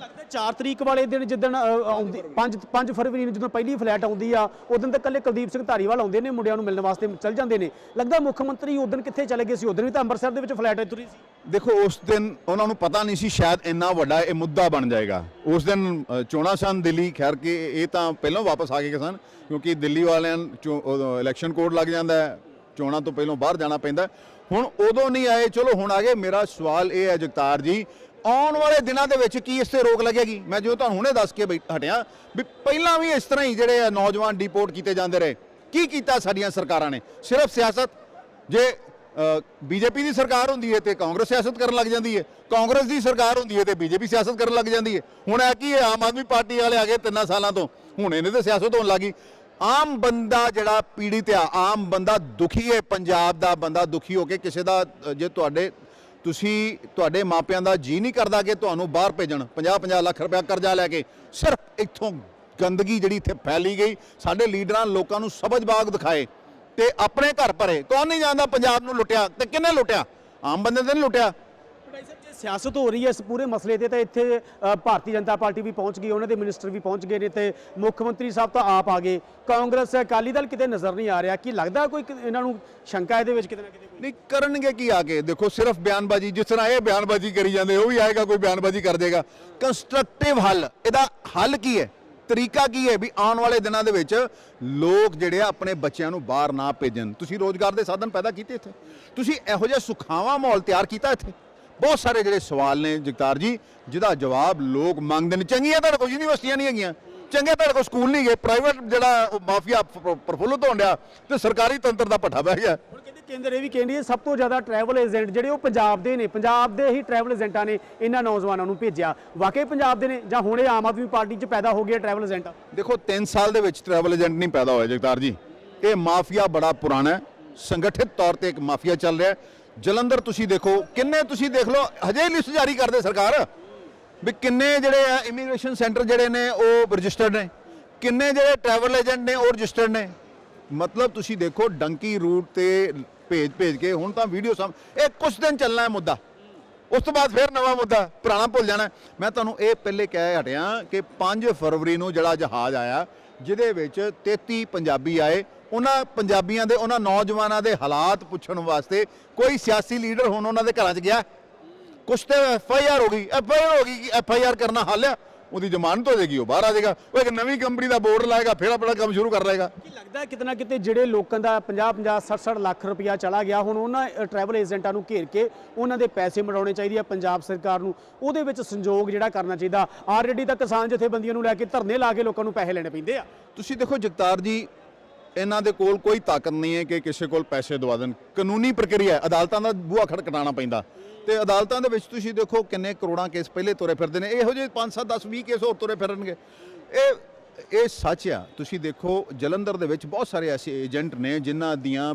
ਲੱਗਦਾ 4 ਤਰੀਕ ਵਾਲੇ ਦਿਨ ਜਿੱਦਣ ਅ, ਆਉਂਦੀ 5 5 ਫਰਵਰੀ ਨੂੰ ਜਦੋਂ ਪਹਿਲੀ ਫਲੈਟ ਆਉਂਦੀ ਆ ਉਦੋਂ ਤਾਂ ਕੱਲੇ ਕੁਲਦੀਪ ਸਿੰਘ ਧਾਰੀਵਾਲ ਆਉਂਦੇ ਨੇ ਮੁੰਡਿਆਂ ਨੂੰ ਮਿਲਣ ਵਾਸਤੇ ਚੱਲ ਜਾਂਦੇ ਨੇ। ਲੱਗਦਾ ਮੁੱਖ ਮੰਤਰੀ ਉਦੋਂ ਕਿੱਥੇ ਚਲੇ ਗਏ ਸੀ? ਉਦੋਂ ਵੀ ਤਾਂ ਅੰਮ੍ਰਿਤਸਰ ਦੇ ਵਿੱਚ ਫਲੈਟ ਤੁਰੀ ਸੀ। ਦੇਖੋ ਉਸ ਦਿਨ ਉਹਨਾਂ ਨੂੰ ਪਤਾ ਨਹੀਂ ਸੀ ਸ਼ਾਇਦ ਇੰਨਾ ਵੱਡਾ ਇਹ ਮੁੱਦਾ ਬਣ ਜਾਏਗਾ। ਉਸ ਦਿਨ ਚੋਣਾਂ ਸਨ ਦਿੱਲੀ ਖੈਰ ਕੇ ਇਹ ਤਾਂ ਪਹਿਲਾਂ ਵਾਪਸ ਆ ਗਏ ਸਨ ਕਿਉਂਕਿ ਦਿੱਲੀ ਵਾਲਿਆਂ ਨੂੰ ਇਲੈਕਸ਼ਨ ਕੋਡ ਲੱਗ ਜਾਂਦਾ ਹੈ ਚੋਣਾਂ ਤੋਂ ਪਹਿਲਾਂ ਬਾਹਰ ਜਾਣਾ ਪੈਂਦਾ ਹੁਣ ਉਦੋਂ ਨਹੀਂ ਆਏ ਚਲੋ ਹੁਣ ਆ ਗਏ। ਮੇਰਾ ਸਵਾਲ ਇਹ ਹੈ ਜਗਤਾਰ ਜੀ ਆਉਣ ਵਾਲੇ ਦਿਨਾਂ ਦੇ ਵਿੱਚ ਕੀ ਇਸ ਤੇ ਰੋਕ ਲੱਗੇਗੀ? ਮੈਂ ਜੋ ਤੁਹਾਨੂੰ ਹੁਣੇ ਦੱਸ ਕੇ ਬੈਠ- ਹਟਿਆ ਵੀ ਪਹਿਲਾਂ ਵੀ ਇਸ ਤਰ੍ਹਾਂ ਹੀ ਜਿਹੜੇ ਆ ਨੌਜਵਾਨ ਡਿਪੋਰਟ ਕੀਤੇ ਜਾਂਦੇ ਰਹੇ। ਕੀ ਕੀਤਾ ਸਾਡੀਆਂ ਸਰਕਾਰਾਂ ਨੇ? ਸਿਰਫ ਸਿਆਸਤ? ਜੇ ਬੀਜੇਪੀ ਦੀ ਸਰਕਾਰ ਹੁੰਦੀ ਹੈ ਤੇ ਕਾਂਗਰਸ ਸਿਆਸਤ ਕਰਨ ਲੱਗ ਜਾਂਦੀ ਹੈ। ਕਾਂਗਰਸ ਦੀ ਸਰਕਾਰ ਹੁੰਦੀ ਹੈ ਤੇ ਬੀਜੇਪੀ ਸਿਆਸਤ ਕਰਨ ਲੱਗ ਜਾਂਦੀ ਹੈ। ਹੁਣ ਇਹ ਕੀ ਹੈ? ਆਮ ਆਦਮੀ ਪਾਰਟੀ ਵਾਲੇ ਆ ਗਏ ਤਿੰਨਾਂ ਸਾਲਾਂ ਤੋਂ। ਹੁਣ ਇਹਨੇ ਤੇ ਸਿਆਸਤ ਹੋਣ ਲੱਗੀ ਆਮ ਬੰਦਾ ਜਿਹੜਾ ਪੀੜਿਤ ਆ, ਆਮ ਬੰਦਾ ਦੁਖੀ ਹੈ। ਪੰਜਾਬ ਦਾ ਬੰਦਾ ਦੁਖੀ ਹੋ ਕੇ ਕਿਸੇ ਦਾ ਜੇ ਤੁਹਾਡੇ ਤੁਸੀਂ ਤੁਹਾਡੇ ਮਾਪਿਆਂ ਦਾ ਜੀ ਨਹੀਂ ਕਰਦਾ ਕਿ ਤੁਹਾਨੂੰ ਬਾਹਰ ਭੇਜਣ 50 50 ਲੱਖ ਰੁਪਇਆ ਕਰਜ਼ਾ ਲੈ ਕੇ ਸਿਰਫ ਇੱਥੋਂ ਗੰਦਗੀ ਜਿਹੜੀ ਇੱਥੇ ਫੈਲੀ ਗਈ, ਸਾਡੇ ਲੀਡਰਾਂ ਲੋਕਾਂ ਨੂੰ ਸਬਜ ਬਾਗ ਦਿਖਾਏ ਤੇ ਆਪਣੇ ਘਰ ਭਰੇ। ਕੌਣ ਨਹੀਂ ਜਾਣਦਾ ਪੰਜਾਬ ਨੂੰ ਲੁੱਟਿਆ ਤੇ ਕਿੰਨੇ ਲੁੱਟਿਆ? ਆਮ ਬੰਦੇ ਨੇ ਨਹੀਂ ਲੁੱਟਿਆ। ਸਿਆਸਤ ਹੋ ਰਹੀ ਹੈ ਇਸ ਪੂਰੇ ਮਸਲੇ ਤੇ, ਤਾਂ ਇੱਥੇ ਭਾਰਤੀ ਜਨਤਾ ਪਾਰਟੀ ਵੀ ਪਹੁੰਚ ਗਈ, ਉਹਨਾਂ ਦੇ ਮਿਨਿਸਟਰ ਵੀ ਪਹੁੰਚ ਗਏ ਨੇ ਤੇ ਮੁੱਖ ਮੰਤਰੀ ਸਾਹਿਬ ਤਾਂ ਆਪ ਆ ਗਏ। ਕਾਂਗਰਸ, ਅਕਾਲੀ ਦਲ ਕਿਤੇ ਨਜ਼ਰ ਨਹੀਂ ਆ ਰਿਹਾ। ਕੀ ਲੱਗਦਾ ਕੋਈ ਇਹਨਾਂ ਨੂੰ ਸ਼ੰਕਾ ਇਹਦੇ ਵਿੱਚ ਕਿਤੇ ਨਾ ਕਿਤੇ ਨਹੀਂ, ਕਰਨਗੇ ਕੀ ਆ ਕੇ? ਦੇਖੋ, ਸਿਰਫ ਬਿਆਨਬਾਜ਼ੀ, ਜਿਸ ਤਰ੍ਹਾਂ ਇਹ ਬਿਆਨਬਾਜ਼ੀ ਕਰੀ ਜਾਂਦੇ, ਉਹ ਵੀ ਆਏਗਾ, ਕੋਈ ਬਿਆਨਬਾਜ਼ੀ ਕਰ ਦੇਗਾ। ਕੰਸਟਰਕਟਿਵ ਹੱਲ, ਇਹਦਾ ਹੱਲ ਕੀ ਹੈ? ਤਰੀਕਾ ਕੀ ਹੈ ਵੀ ਆਉਣ ਵਾਲੇ ਦਿਨਾਂ ਦੇ ਵਿੱਚ ਲੋਕ ਜਿਹੜੇ ਆ ਆਪਣੇ ਬੱਚਿਆਂ ਨੂੰ ਬਾਹਰ ਨਾ ਭੇਜਣ? ਤੁਸੀਂ ਰੋਜ਼ਗਾਰ ਦੇ ਸਾਧਨ ਪੈਦਾ ਕੀਤੇ ਇੱਥੇ। ਤੁਸੀਂ ਇਹੋ ਜਿਹਾ ਸੁਖਾਵਾਂ ਮਾਹੌਲ ਤਿਆਰ ਕੀਤਾ ਇੱਥੇ? ਬਹੁਤ ਸਾਰੇ ਜਿਹੜੇ ਸਵਾਲ ਨੇ ਜਗਤਾਰ ਜੀ ਜਿਹਦਾ ਜਵਾਬ ਲੋਕ ਮੰਗਦੇ ਨੇ। ਚੰਗੀਆਂ ਤੁਹਾਡੇ ਕੋਲ ਯੂਨੀਵਰਸਿਟੀਆਂ ਨਹੀਂ ਹੈਗੀਆਂ। ਚੰਗੇ ਤੁਹਾਡੇ ਕੋਲ ਸਕੂਲ ਨਹੀਂ ਗਏ ਪ੍ਰਾਈਵੇਟ ਜਿਹੜਾ ਉਹ ਮਾਫੀਆ ਪ੍ਰਫੁੱਲਤ ਹੋਣ ਡਿਆ ਤੇ ਸਰਕਾਰੀ ਤੰਤਰ ਦਾ ਪੱਠਾ ਬਹਿ ਗਿਆ। ਹੁਣ ਕਹਿੰਦੇ ਕੇਂਦਰ ਇਹ ਵੀ ਕਹਿੰਦੀ ਹੈ ਸਭ ਤੋਂ ਜ਼ਿਆਦਾ ਟਰੈਵਲ ਏਜੰਟ ਜਿਹੜੇ ਉਹ ਪੰਜਾਬ ਦੇ ਨੇ। ਪੰਜਾਬ ਦੇ ਹੀ ਟਰੈਵਲ ਏਜੰਟਾਂ ਨੇ ਇਹਨਾਂ ਨੌਜਵਾਨਾਂ ਨੂੰ ਭੇਜਿਆ। ਵਾਕਈ ਪੰਜਾਬ ਦੇ ਨੇ? ਜਾਂ ਹੁਣੇ ਆਮ ਆਦਮੀ ਪਾਰਟੀ 'ਚ ਪੈਦਾ ਹੋ ਗਿਆ ਟਰੈਵਲ ਏਜੰਟ ਦੇਖੋ 3 ਸਾਲ ਦੇ ਵਿੱਚ ਟਰੈਵਲ ਏਜੰਟ ਨਹੀਂ ਪੈਦਾ ਹੋਇਆ ਜਗਤਾਰ ਜੀ। ਇਹ ਮਾਫੀਆ ਬੜਾ ਪੁਰਾਣਾ ਹੈ। ਸੰਗਠਿਤ ਤੌਰ ਤੇ ਇੱਕ ਮਾਫੀਆ ਚੱਲ ਰਿਹਾ ਹੈ। ਜਲੰਧਰ ਤੁਸੀਂ ਦੇਖੋ, ਕਿੰਨੇ ਤੁਸੀਂ ਦੇਖ ਲਓ, ਹਜੇ ਲਿਸਟ ਜਾਰੀ ਕਰਦੇ ਸਰਕਾਰ, ਵੀ ਕਿੰਨੇ ਜਿਹੜੇ ਆ ਇਮੀਗ੍ਰੇਸ਼ਨ ਸੈਂਟਰ ਜਿਹੜੇ ਨੇ, ਉਹ ਰਜਿਸਟਰਡ ਨੇ, ਕਿੰਨੇ ਜਿਹੜੇ ਟਰੈਵਲ ਏਜੰਟ ਨੇ, ਉਹ ਰਜਿਸਟਰਡ ਨੇ। ਮਤਲਬ ਤੁਸੀਂ ਦੇਖੋ ਡੰਕੀ ਰੂਟ ਤੇ ਭੇਜ ਭੇਜ ਕੇ, ਹੁਣ ਤਾਂ ਵੀਡੀਓ ਸਾਹਮ, ਇਹ ਕੁਝ ਦਿਨ ਚੱਲਣਾ ਹੈ ਮੁੱਦਾ। ਉਸ ਤੋਂ ਬਾਅਦ ਫਿਰ ਨਵਾਂ ਮੁੱਦਾ, ਪੁਰਾਣਾ ਭੁੱਲ ਜਾਣਾ ਮੈਂ ਤੁਹਾਨੂੰ ਇਹ ਪਹਿਲੇ ਕਹਿ ਹਟਿਆ ਕਿ 5 ਫਰਵਰੀ ਨੂੰ ਜਿਹੜਾ ਜਹਾਜ਼ ਆਇਆ, ਜਿਹਦੇ ਵਿੱਚ 33 ਪੰਜਾਬੀ ਆਏ ਉਹਨਾਂ ਪੰਜਾਬੀਆਂ ਦੇ ਉਹਨਾਂ ਨੌਜਵਾਨਾਂ ਦੇ ਹਾਲਾਤ ਪੁੱਛਣ ਵਾਸਤੇ ਕੋਈ ਸਿਆਸੀ ਲੀਡਰ ਹੁਣ ਉਹਨਾਂ ਦੇ ਘਰਾਂ 'ਚ ਗਿਆ। ਕੁਛ ਤੇ ਐਫ ਆਈ ਆਰ ਹੋ ਗਈ ਐਫ ਆਈ ਆਰ ਹੋ ਗਈ ਕਿ ਐਫ ਆਈ ਆਰ ਕਰਨਾ ਹੱਲ ਆ ਉਹਦੀ ਜ਼ਮਾਨਤ ਹੋ ਜਾਏਗੀ ਉਹ ਬਾਹਰ ਆ ਜਾਏਗਾ। ਉਹ ਇੱਕ ਨਵੀਂ ਕੰਪਨੀ ਦਾ ਬੋਰਡ ਲਾਏਗਾ ਫਿਰ ਆਪਣਾ ਕੰਮ ਸ਼ੁਰੂ ਕਰ ਲਏਗਾ। ਕੀ ਲੱਗਦਾ ਹੈ ਕਿਤੇ ਨਾ ਕਿਤੇ ਜਿਹੜੇ ਲੋਕਾਂ ਦਾ 50 50 60 60 ਲੱਖ ਰੁਪਇਆ ਚਲਾ ਗਿਆ ਹੁਣ ਉਹਨਾਂ ਟਰੈਵਲ ਏਜੰਟਾਂ ਨੂੰ ਘੇਰ ਕੇ ਉਹਨਾਂ ਦੇ ਪੈਸੇ ਮੜਾਉਣੇ ਚਾਹੀਦੇ ਆ ਪੰਜਾਬ ਸਰਕਾਰ ਨੂੰ। ਉਹਦੇ ਵਿੱਚ ਸੰਯੋਗ ਜਿਹੜਾ ਕਰਨਾ ਚਾਹੀਦਾ। ਆਲਰੇਡੀ ਤਾਂ ਕਿਸਾਨ ਜਥੇਬੰਦੀਆਂ ਨੂੰ ਲੈ ਕੇ ਧਰਨੇ ਲਾ ਕੇ ਲੋਕਾਂ ਨੂੰ ਪੈਸੇ ਲੈਣੇ ਪੈਂਦੇ ਆ। ਤੁਸੀਂ ਦੇਖੋ ਜਗਤਾਰ ਜੀ ਇਹਨਾਂ ਦੇ ਕੋਲ ਕੋਈ ਤਾਕਤ ਨਹੀਂ ਹੈ ਕਿ ਕਿਸੇ ਕੋਲ ਪੈਸੇ ਦਵਾ ਦੇਣ। ਕਾਨੂੰਨੀ ਪ੍ਰਕਿਰਿਆ ਹੈ। ਅਦਾਲਤਾਂ ਦਾ ਬੂਹਾ ਖੜਕਟਾਉਣਾ ਪੈਂਦਾ। ਤੇ ਅਦਾਲਤਾਂ ਦੇ ਵਿੱਚ ਤੁਸੀਂ ਦੇਖੋ ਕਿੰਨੇ ਕਰੋੜਾਂ ਕੇਸ ਪਹਿਲੇ ਤੁਰੇ ਫਿਰਦੇ ਨੇ। ਇਹੋ ਜਿਹੇ 5 7 10 20 ਕੇਸ ਹੋਰ ਤੁਰੇ ਫਿਰਨਗੇ। ਇਹ ਇਹ ਸੱਚ ਆ। ਤੁਸੀਂ ਦੇਖੋ ਜਲੰਧਰ ਦੇ ਵਿੱਚ ਬਹੁਤ ਸਾਰੇ ਐਸੇ ਏਜੰਟ ਨੇ ਜਿਨ੍ਹਾਂ ਦੀਆਂ,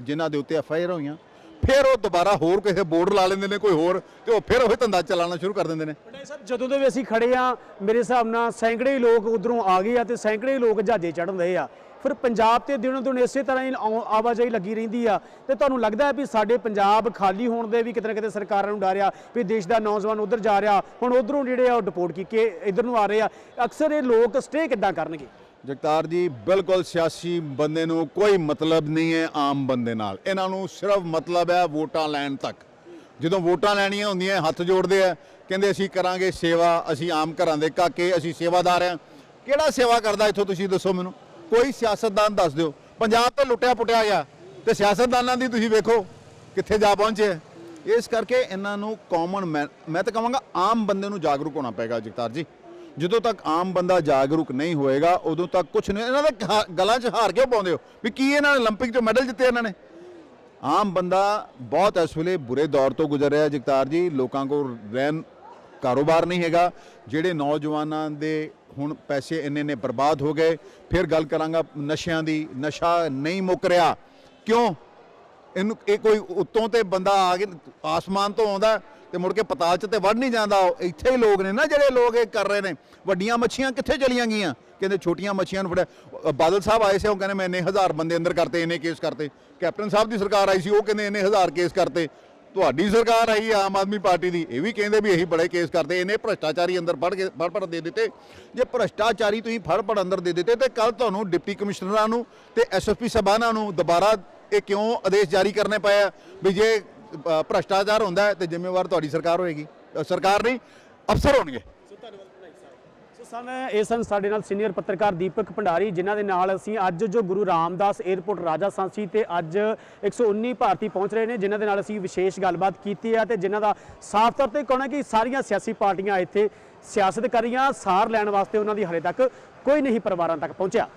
ਜਿਨ੍ਹਾਂ ਦੇ ਉੱਤੇ ਐਫ ਆਈ ਆਰ ਹੋਈਆਂ। ਫਿਰ ਉਹ ਦੁਬਾਰਾ ਹੋਰ ਕਿਸੇ ਬੋਰਡ ਲਾ ਲੈਂਦੇ ਨੇ, ਕੋਈ ਹੋਰ, ਤੇ ਉਹ ਫਿਰ ਉਹ ਧੰਦਾ ਚਲਾਉਣਾ ਸ਼ੁਰੂ ਕਰ ਦਿੰਦੇ ਨੇ। ਪਟੇ ਸਾਹਿਬ, ਜਦੋਂ ਦੇ ਵੀ ਅਸੀਂ ਖੜੇ ਆ ਮੇਰੇ ਹਿਸਾਬ ਨਾਲ ਸੈਂਕੜੇ ਲੋਕ ਉਧਰੋਂ ਆ ਗਏ ਆ ਤੇ ਸੈਂਕੜੇ ਲੋਕ ਜਹਾਜ਼ੇ ਚੜ੍ਹਨ ਰਹੇ ਆ। ਫਿਰ ਪੰਜਾਬ ਤੇ ਦਿਨੋਂ ਦਿਨ ਇਸੇ ਤਰ੍ਹਾਂ ਹੀ ਆਵਾਜਾਈ ਲੱਗੀ ਰਹਿੰਦੀ ਆ। ਤੇ ਤੁਹਾਨੂੰ ਲੱਗਦਾ ਹੈ ਵੀ ਸਾਡੇ ਪੰਜਾਬ ਖਾਲੀ ਹੋਣ ਦੇ ਵੀ ਕਿਤੇ ਨਾ ਕਿਤੇ ਸਰਕਾਰਾਂ ਨੂੰ ਡਰਿਆ ਵੀ ਦੇਸ਼ ਦਾ ਨੌਜਵਾਨ ਉਧਰ ਜਾ ਰਿਹਾ, ਹੁਣ ਉਧਰੋਂ ਜਿਹੜੇ ਆ ਉਹ ਡਿਪੋਰਟ ਕੀਤੇ ਇਧਰ ਨੂੰ ਆ ਰਹੇ ਆ। ਅਕਸਰ ਇਹ ਲੋਕ ਸਟੇ ਕਿੱਦਾਂ ਕਰਨਗੇ? ਜਗਤਾਰ ਜੀ, ਬਿਲਕੁਲ ਸਿਆਸੀ ਬੰਦੇ ਨੂੰ ਕੋਈ ਮਤਲਬ ਨਹੀਂ ਹੈ ਆਮ ਬੰਦੇ ਨਾਲ। ਇਹਨਾਂ ਨੂੰ ਸਿਰਫ ਮਤਲਬ ਹੈ ਵੋਟਾਂ ਲੈਣ ਤੱਕ। ਜਦੋਂ ਵੋਟਾਂ ਲੈਣੀਆਂ ਹੁੰਦੀਆਂ, ਹੱਥ ਜੋੜਦੇ ਆ, ਕਹਿੰਦੇ ਅਸੀਂ ਕਰਾਂਗੇ ਸੇਵਾ, ਅਸੀਂ ਆਮ ਘਰਾਂ ਦੇ ਕਾਕੇ, ਅਸੀਂ ਸੇਵਾਦਾਰ ਆ। ਕਿਹੜਾ ਸੇਵਾ ਕਰਦਾ ਇੱਥੋਂ ਤੁਸੀਂ ਦੱਸੋ ਮੈਨੂੰ? ਕੋਈ ਸਿਆਸਤਦਾਨ ਦੱਸ ਦਿਓ ਪੰਜਾਬ ਤੇ ਲੁੱਟਿਆ ਪੁੱਟਿਆ ਗਿਆ ਤੇ ਸਿਆਸਤਦਾਨਾਂ ਦੀ ਤੁਸੀਂ ਵੇਖੋ ਕਿੱਥੇ ਜਾ ਪਹੁੰਚੇ ਆ। ਇਸ ਕਰਕੇ ਇਹਨਾਂ ਨੂੰ ਕਾਮਨ ਮੈਂ ਤਾਂ ਕਹਾਂਗਾ ਆਮ ਬੰਦੇ ਨੂੰ ਜਾਗਰੂਕ ਹੋਣਾ ਪਏਗਾ ਜਗਤਾਰ ਜੀ ਜਦੋਂ ਤੱਕ ਆਮ ਬੰਦਾ ਜਾਗਰੂਕ ਨਹੀਂ ਹੋਏਗਾ ਉਦੋਂ ਤੱਕ ਕੁਝ ਨਹੀਂ ਇਹਨਾਂ ਦੇ ਹਾ- ਗਲਾਂ 'ਚ ਹਾਰ ਕਿਉਂ ਪਾਉਂਦੇ ਹੋ ਵੀ ਕੀ ਇਹਨਾਂ ਨੇ 올림픽 'ਚ ਮੈਡਲ ਜਿੱਤੇ ਇਹਨਾਂ ਨੇ ਆਮ ਬੰਦਾ ਬਹੁਤ ਇਸ ਵੇਲੇ ਬੁਰੇ ਦੌਰ ਤੋਂ ਗੁਜ਼ਰ ਰਿਹਾ ਜਗਤਾਰ ਜੀ ਲੋਕਾਂ ਕੋਲ ਰਹਿਣ ਕਾਰੋਬਾਰ ਨਹੀਂ ਹੈਗਾ। ਜਿਹੜੇ ਨੌਜਵਾਨਾਂ ਦੇ ਹੁਣ ਪੈਸੇ ਇੰਨੇ ਨੇ ਬਰਬਾਦ ਹੋ ਗਏ, ਫਿਰ ਗੱਲ ਕਰਾਂਗਾ ਨਸ਼ਿਆਂ ਦੀ। ਨਸ਼ਾ ਨਹੀਂ ਮੁੱਕ ਰਿਹਾ। ਕਿਉਂ? ਇਹਨੂੰ ਇਹ ਕੋਈ ਉੱਤੋਂ ਤੇ ਬੰਦਾ ਆ ਕੇ ਆਸਮਾਨ ਤੋਂ ਆਉਂਦਾ ਤੇ ਮੁੜ ਕੇ ਪਤਾਲ ਚ ਤੇ ਵੱਢ ਨਹੀਂ ਜਾਂਦਾ। ਉਹ ਇੱਥੇ ਹੀ ਲੋਕ ਨੇ ਨਾ ਜਿਹੜੇ ਲੋਕ ਇਹ ਕਰ ਰਹੇ ਨੇ। ਵੱਡੀਆਂ ਮੱਛੀਆਂ ਕਿੱਥੇ ਚਲੀਆਂ ਗਈਆਂ? ਕਹਿੰਦੇ ਛੋਟੀਆਂ ਮੱਛੀਆਂ ਨੂੰ ਫੜਿਆ। ਬਾਦਲ ਸਾਹਿਬ ਆਏ ਸੀ, ਉਹ ਕਹਿੰਦੇ ਮੈਂ ਇੰਨੇ ਹਜ਼ਾਰ ਬੰਦੇ ਅੰਦਰ ਕਰਤੇ, ਇੰਨੇ ਕੇਸ ਕਰਤੇ। ਕੈਪਟਨ ਸਾਹਿਬ ਦੀ ਸਰਕਾਰ ਆਈ ਸੀ, ਉਹ ਕਹਿੰਦੇ ਇੰਨੇ ਹਜ਼ਾਰ ਕੇਸ ਕਰਤੇ। ਤੁਹਾਡੀ ਸਰਕਾਰ ਆਈ ਆਮ ਆਦਮੀ ਪਾਰਟੀ ਦੀ ਇਹ ਵੀ ਕਹਿੰਦੇ ਵੀ ਇਹੀ ਬੜੇ ਕੇਸ ਕਰਦੇ ਇਹਨੇ ਭ੍ਰਸ਼ਟਾਚਾਰੀ ਅੰਦਰ ਫੜ ਕੇ ਫੜ ਫੜ ਦੇ ਦਿੱਤੇ। ਜੇ ਭ੍ਰਸ਼ਟਾਚਾਰੀ ਤੁਸੀਂ ਫੜ ਫੜ ਅੰਦਰ ਦੇ ਦਿੱਤੇ ਤੇ ਕੱਲ ਤੁਹਾਨੂੰ ਡਿਪਟੀ ਕਮਿਸ਼ਨਰਾਂ ਨੂੰ ਤੇ ਐਸਐਸਪੀ ਸਾਹਿਬਾਨਾਂ ਨੂੰ ਦੁਬਾਰਾ ਇਹ ਕਿਉਂ ਆਦੇਸ਼ ਜਾਰੀ ਕਰਨੇ ਪਏ ਆ? ਵੀ ਜੇ ਅ, ਭ੍ਰਸ਼ਟਾਚਾਰ ਹੁੰਦਾ ਹੈ ਤੇ ਜ਼ਿੰਮੇਵਾਰ ਤੁਹਾਡੀ ਸਰਕਾਰ ਹੋਏਗੀ। ਸਰਕਾਰ ਨਹੀਂ ਅਫਸਰ ਹੋਣਗੇ। ਸਨ। ਇਹ ਸਨ ਸਾਡੇ ਨਾਲ ਸੀਨੀਅਰ ਪੱਤਰਕਾਰ ਦੀਪਕ ਭੰਡਾਰੀ, ਜਿਨ੍ਹਾਂ ਦੇ ਨਾਲ ਅਸੀਂ ਅੱਜ ਜੋ ਗੁਰੂ ਰਾਮਦਾਸ 에ਅਰਪੋਰਟ ਰਾਜਾ ਸਾਂਸੀ ਤੇ ਅੱਜ 119 ਭਾਰਤੀ ਪਹੁੰਚ ਰਹੇ ਨੇ, ਜਿਨ੍ਹਾਂ ਦੇ ਨਾਲ ਅਸੀਂ ਵਿਸ਼ੇਸ਼ ਗੱਲਬਾਤ ਕੀਤੀ ਹੈ ਤੇ ਜਿਨ੍ਹਾਂ ਦਾ ਸਾਫ਼ ਤੌਰ ਤੇ ਕਹਣਾ ਕਿ ਸਾਰੀਆਂ ਸਿਆਸੀ ਪਾਰਟੀਆਂ ਇੱਥੇ ਸਿਆਸਤ ਕਰ ਰਹੀਆਂ, ਸਾਰ ਲੈਣ ਵਾਸਤੇ ਉਹਨਾਂ ਦੀ ਹਲੇ ਤੱਕ ਕੋਈ ਨਹੀਂ ਪਰਿਵਾਰਾਂ ਤੱਕ ਪਹੁੰਚਿਆ।